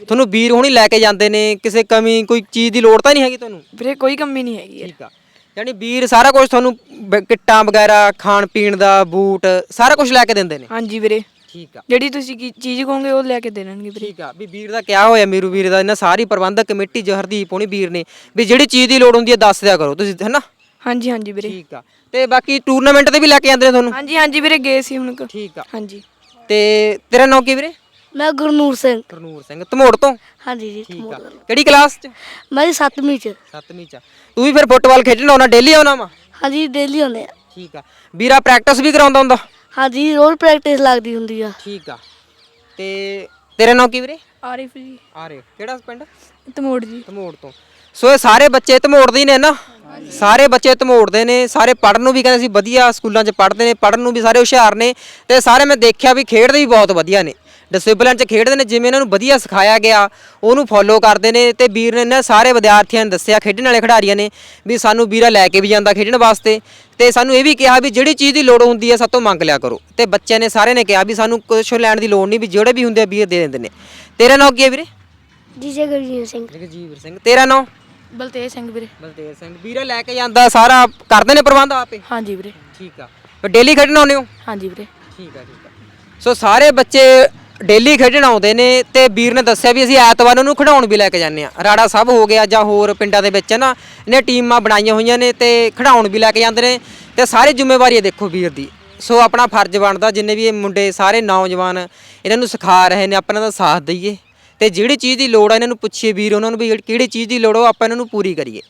ਤੁਹਾਨੂੰ ਵੀਰ ਹੁਣੀ ਲੈ ਕੇ ਜਾਂਦੇ ਨੇ ਕਿਸੇ ਕਮੀ ਕੋਈ ਚੀਜ਼ ਦੀ ਲੋੜ ਤਾਂ ਨਹੀਂ ਹੈਗੀ ਤੁਹਾਨੂੰ? ਵੀਰੇ ਕੋਈ ਕਮੀ ਨਹੀਂ ਹੈਗੀ ਠੀਕ ਆ। ਯਾਨੀ ਵੀਰ ਸਾਰਾ ਕੁਝ ਤੁਹਾਨੂੰ ਬ- ਕਿੱਟਾਂ ਵਗੈਰਾ ਖਾਣ ਪੀਣ ਦਾ ਬੂਟ ਸਾਰਾ ਕੁਝ ਲੈ ਕੇ ਦਿੰਦੇ ਨੇ? ਹਾਂਜੀ ਵੀਰੇ। ਠੀਕ ਆ। ਜਿਹੜੀ ਤੁਸੀਂ ਕੀ ਚੀਜ਼ ਕਹੋਗੇ ਉਹ ਲੈ ਕੇ ਦੇ ਦੇਣਗੇ ਵੀਰੇ। ਠੀਕ ਆ। ਵੀ ਵੀਰ ਦਾ ਕਿਹਾ ਹੋਇਆ ਮੇਰੂ ਵੀਰ ਦਾ? ਇਹਨਾਂ ਸਾਰੀ ਪ੍ਰਬੰਧਕ ਕਮੇਟੀ ਜੋ ਹਰਦੀਪ ਹੋਣੀ ਵੀਰ ਨੇ। ਵੀ ਜਿਹੜੀ ਚੀਜ਼ ਦੀ ਲੋੜ ਹੁੰਦੀ ਹੈ ਦੱਸ ਦਿਆ ਕਰੋ। ਤੁਸੀਂ ਹੈਨਾ? ਹਾਂਜੀ ਹਾਂਜੀ ਵੀਰੇ। ਠੀਕ ਆ। ਤੇ ਬਾਕੀ ਟੂਰਨਾਮੈਂਟ ਤੇ ਵੀ ਲੈ ਕੇ ਜਾਂਦੇ ਨੇ ਤੁਹਾਨੂੰ? ਹਾਂਜੀ ਹਾਂਜੀ ਵੀਰੇ ਗਏ ਸੀ ਹੁਣ ਕ- ਠੀਕ ਆ। ਹਾਂਜੀ। ਤੇ ਤੇਰਾ ਨਾਮ ਕੀ ਵੀਰੇ? ਮੈਂ ਗੁਰਨੂਰ ਸਿੰਘ। ਕਰਨੂਰ ਸਿੰਘ ਧਮੋੜ ਤੋਂ? ਹਾਂਜੀ ਜੀ ਠੀਕ ਆ। ਕਿਹੜੀ ਕਲਾਸ ਚ? ਮੈਂ ਜੀ ਸੱਤਵੀਂ ਚ। 7ਵੀਂ ਚ। ਤੂੰ ਵੀ ਫਿਰ ਫੁੱਟਬਾਲ ਖੇਡਣ ਆਉਣਾ ਡੇਲੀ ਆਉਣਾ ਵਾ? ਹਾਂਜੀ ਡੇਲੀ ਹੁੰਦੇ ਆ। ਠੀਕ ਆ। ਵੀਰਾ ਪ੍ਰੈਕਟਿਸ ਵੀ ਕਰਾਉਂਦਾ ਹੁੰਦਾ? ਹਾਂਜੀ ਰੋਜ਼ ਪ੍ਰੈਕਟਿਸ ਲੱਗਦੀ ਹੁੰਦੀ ਆ। ਠੀਕ ਆ। ਤੇ ਤੇਰਾ ਨਾਮ ਕੀ ਵੀਰੇ? ਆਰਿਫ ਜੀ। ਆ ਰਹੇ ਕਿਹੜਾ ਪਿੰਡ? ਤਮੋੜ ਜੀ। ਧਮੋੜ ਤੋਂ। ਸੋ ਇਹ ਸਾਰੇ ਬੱਚੇ ਧਮੋੜ ਦੇ ਹੀ ਨੇ ਨਾ? ਸਾਰੇ ਬੱਚੇ ਧਮੋੜ ਦੇ ਨੇ ਸਾਰੇ ਪੜਨ ਨੂੰ ਵੀ ਕਹਿੰਦੇ ਸੀ ਵਧੀਆ ਸਕੂਲਾਂ 'ਚ ਪੜ੍ਹਦੇ ਨੇ ਪੜਨ ਨੂੰ ਵੀ ਸਾਰੇ ਹੁਸ਼ਿਆਰ ਨੇ ਤੇ ਸਾਰੇ ਮੈਂ ਦੇਖਿਆ ਵੀ ਖੇਡਦੇ ਵੀ ਬਹੁਤ ਵਧੀਆ ਨੇ। ਡਿਸਪਲਿਨ 'ਚ ਖੇਡਦੇ ਨੇ ਜਿਵੇਂ ਇਹਨਾਂ ਨੂੰ ਵਧੀਆ ਸਿਖਾਇਆ ਗਿਆ ਉਹਨੂੰ ਫੋਲੋ ਕਰਦੇ ਨੇ ਤੇ ਵੀਰ ਨੇ ਨਾ ਸਾਰੇ ਵਿਦਿਆਰਥੀਆਂ ਨੇ ਦੱਸਿਆ ਖੇਡਣ ਵਾਲੇ ਖਿਡਾਰੀਆਂ ਨੇ ਵੀ ਸਾਨੂੰ ਵੀਰਾ ਲੈ ਕੇ ਵੀ ਜਾਂਦਾ ਖੇਡਣ ਵਾਸਤੇ ਤੇ ਸਾਨੂੰ ਇਹ ਵੀ ਕਿਹਾ ਵੀ ਜਿਹੜੀ ਚੀਜ਼ ਦੀ ਲੋੜ ਹੁੰਦੀ ਹੈ ਸਭ ਤੋਂ ਮੰਗ ਲਿਆ ਕਰੋ। ਤੇ ਬੱਚਿਆਂ ਨੇ ਸਾਰਿਆਂ ਨੇ ਕਿਹਾ ਵੀ ਸਾਨੂੰ ਕੁਝ ਲੈਣ ਦੀ ਲੋੜ ਨਹੀਂ ਵੀ ਜਿਹੜੇ ਵੀ ਹੁੰਦੇ ਆ ਵੀਰ ਦੇ ਦਿੰਦੇ ਨੇ। ਤੇਰਾ ਨਾਮ ਕੀ ਹੈ ਵੀਰੇ? ਜੀਜੇ ਗੁਰਜੀਤ ਸਿੰਘ। ਜਗਜੀਵ ਸਿੰਘ। ਤੇਰਾ ਨਾਮ ਬਲਤੇਜ ਸਿੰਘ ਵੀਰੇ। ਬਲਤੇਜ ਸਿੰਘ। ਵੀਰੇ ਲੈ ਕੇ ਜਾਂਦਾ ਸਾਰਾ ਕਰਦੇ ਨੇ ਪ੍ਰਬੰਧ ਆਪੇ? ਹਾਂਜੀ ਵੀਰੇ। ਠੀਕ ਆ। ਫਿਰ ਡੇਲੀ ਖੇਡਣ ਆਉਂਦੇ ਹੋ? ਹਾਂਜੀ ਵੀਰੇ। ਠੀਕ ਆ ਠੀਕ ਆ। ਸੋ ਸਾਰੇ ਬੱਚੇ ਡੇਲੀ ਖੇਡਣ ਆਉਂਦੇ ਨੇ ਤੇ ਵੀਰ ਨੇ ਦੱਸਿਆ ਵੀ ਅਸੀਂ ਐਤਵਾਰ ਨੂੰ ਉਹਨੂੰ ਖਿਡਾਉਣ ਵੀ ਲੈ ਕੇ ਜਾਂਦੇ ਆ ਰਾੜਾ ਸਾਹਿਬ ਹੋ ਗਿਆ ਜਾਂ ਹੋਰ ਪਿੰਡਾਂ ਦੇ ਵਿੱਚ ਨਾ ਇਹਨੇ ਟੀਮਾਂ ਬਣਾਈਆਂ ਹੋਈਆਂ ਨੇ ਤੇ ਖਿਡਾਉਣ ਵੀ ਲੈ ਕੇ ਜਾਂਦੇ ਨੇ ਤੇ ਸਾਰੀ ਜ਼ਿੰਮੇਵਾਰੀ ਹੈ ਦੇਖੋ ਵੀਰ ਦੀ। ਸੋ ਆਪਣਾ ਫਰਜ਼ ਬਣਦਾ ਜਿੰਨੇ ਵੀ ਇਹ ਮੁੰਡੇ ਸਾਰੇ ਨੌਜਵਾਨ ਇਹਨਾਂ ਨੂੰ ਸਿਖਾ ਰਹੇ ਨੇ ਆਪਾਂ ਇਹਨਾਂ ਦਾ ਸਾਥ ਦਈਏ ਤੇ ਜਿਹੜੀ ਚੀਜ਼ ਦੀ ਲੋੜ ਆ ਇਹਨਾਂ ਨੂੰ ਪੁੱਛੀਏ ਵੀਰ ਉਹਨਾਂ ਨੂੰ ਵੀ ਕਿਹੜੀ ਚੀਜ਼ ਦੀ ਲੋੜ ਆ, ਉਹ ਆਪਾਂ ਇਹਨਾਂ ਨੂੰ ਪੂਰੀ ਕਰੀਏ।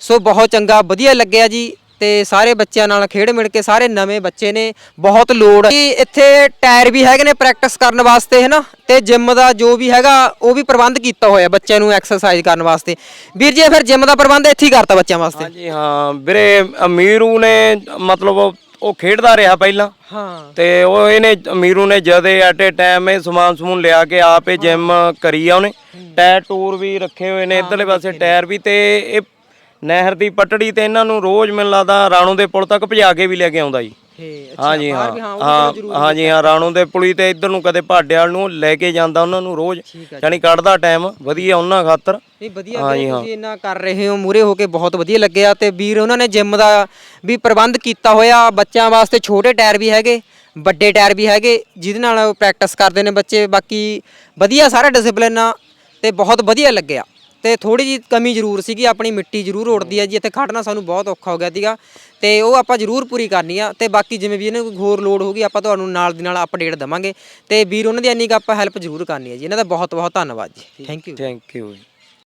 ਸੋ ਬਹੁਤ ਚੰਗਾ ਵਧੀਆ ਲੱਗਿਆ ਜੀ। ਤੇ ਸਾਰੇ ਬੱਚਿਆਂ ਨਾਲ ਖੇਡ ਮਿਲ ਕੇ ਸਾਰੇ ਨਵੇਂ ਬੱਚੇ ਨੇ ਬਹੁਤ ਲੋੜ ਹੈ। ਇੱਥੇ ਟਾਇਰ ਵੀ ਹੈਗੇ ਨੇ ਪ੍ਰੈਕਟਿਸ ਕਰਨ ਵਾਸਤੇ ਹੈਨਾ? ਤੇ ਜਿਮ ਦਾ ਜੋ ਵੀ ਹੈਗਾ ਉਹ ਵੀ ਪ੍ਰਬੰਧ ਕੀਤਾ ਹੋਇਆ ਬੱਚਿਆਂ ਨੂੰ ਐਕਸਰਸਾਈਜ਼ ਕਰਨ ਵਾਸਤੇ। ਵੀਰ ਜੀ ਫਿਰ ਜਿਮ ਦਾ ਪ੍ਰਬੰਧ ਇੱਥੇ ਹੀ ਕਰਤਾ ਬੱਚਿਆਂ ਵਾਸਤੇ? ਹਾਂਜੀ ਹਾਂ। ਵੀਰੇ ਅਮੀਰੂ ਨੇ ਮਤਲਬ ਉਹ ਖੇਡਦਾ ਰਿਹਾ ਪਹਿਲਾਂ। ਹਾਂ। ਤੇ ਉਹ ਇਹਨੇ ਅਮੀਰੂ ਨੇ ਜਦੇ ਐਟ ਏ ਟਾਈਮ ਇਹ ਸਮਾਨ ਸਮੂਨ ਲਿਆ ਕੇ ਆਪੇ ਜਿਮ ਕਰੀ ਆ ਉਹਨੇ। ਟਾਇਰ ਟੂਰ ਵੀ ਰੱਖੇ ਹੋਏ ਨੇ ਇਧਰਲੇ ਪਾਸੇ ਟਾਇਰ ਵੀ ਤੇ ਇਹ ਨਹਿਰ ਦੀ ਪਟੜੀ ਤੇ ਇਹਨਾਂ ਨੂੰ ਰੋਜ਼ ਮੈਨੂੰ ਲੱਗਦਾ ਰਾਣੋ ਦੇ ਪੁਲ ਤੱਕ ਭਜਾ ਕੇ ਵੀ ਲੈ ਕੇ ਆਉਂਦਾ ਜੀ। ਹਾਂਜੀ ਹਾਂ। ਹਾਂ, ਹਾਂਜੀ ਹਾਂ ਰਾਣੋ ਦੇ ਪੁਲੀ ਤੇ ਇਧਰ ਨੂੰ ਕਦੇ ਭਾਡਿਆਲ ਨੂੰ ਲੈ ਕੇ ਜਾਂਦਾ ਉਹਨਾਂ ਨੂੰ ਰੋਜ਼ ਯਾਨੀ ਕੱਢਦਾ ਟਾਈਮ ਵਧੀਆ ਉਹਨਾਂ ਖਾਤਰ। ਨਹੀਂ ਵਧੀਆ ਵੀਰੇ, ਤੁਸੀਂ ਇੰਨਾ ਕਰ ਰਹੇ ਹੋ ਮੂਰੇ ਹੋ ਕੇ ਬਹੁਤ ਵਧੀਆ ਲੱਗਿਆ ਤੇ ਵੀਰ ਉਹਨਾਂ ਨੇ ਜਿਮ ਦਾ ਵੀ ਪ੍ਰਬੰਧ ਕੀਤਾ ਹੋਇਆ ਬੱਚਿਆਂ ਵਾਸਤੇ ਛੋਟੇ ਟਾਇਰ ਵੀ ਹੈਗੇ ਵੱਡੇ ਟਾਇਰ ਵੀ ਹੈਗੇ ਜਿਹਦੇ ਨਾਲ ਉਹ ਪ੍ਰੈਕਟਿਸ ਕਰਦੇ ਨੇ ਬੱਚੇ ਬਾਕੀ ਵਧੀਆ ਸਾਰਾ ਡਿਸਪਲਿਨ ਤੇ ਬਹੁਤ ਵਧੀਆ ਲੱਗਿਆ। ਤੇ ਥੋੜੀ ਜੀ ਕਮੀ ਜ਼ਰੂਰ ਸੀਗੀ, ਆਪਣੀ ਮਿੱਟੀ ਜ਼ਰੂਰ ਉੜਦੀ ਹੈ ਜੀ, ਇੱਥੇ ਖੜਨਾ ਸਾਨੂੰ ਬਹੁਤ ਔਖਾ ਹੋ ਗਿਆ ਸੀਗਾ ਤੇ ਉਹ ਆਪਾਂ ਜ਼ਰੂਰ ਪੂਰੀ ਕਰਨੀ ਆ ਤੇ ਬਾਕੀ ਜਿਵੇਂ ਵੀ ਇਹਨਾਂ ਨੂੰ ਕੋਈ ਹੋਰ ਲੋਡ ਹੋਗੀ ਆਪਾਂ ਤੁਹਾਨੂੰ ਨਾਲ ਦੀ ਨਾਲ ਅਪਡੇਟ ਦਵਾਂਗੇ ਤੇ ਵੀਰ, ਉਹਨਾਂ ਦੀ ਇੰਨੀ ਕੁ ਆਪਾਂ ਹੈਲਪ ਜ਼ਰੂਰ ਕਰਨੀ ਹੈ ਜੀ, ਇਹਨਾਂ ਦਾ ਬਹੁਤ ਬਹੁਤ ਧੰਨਵਾਦ ਜੀ। Thank you thank you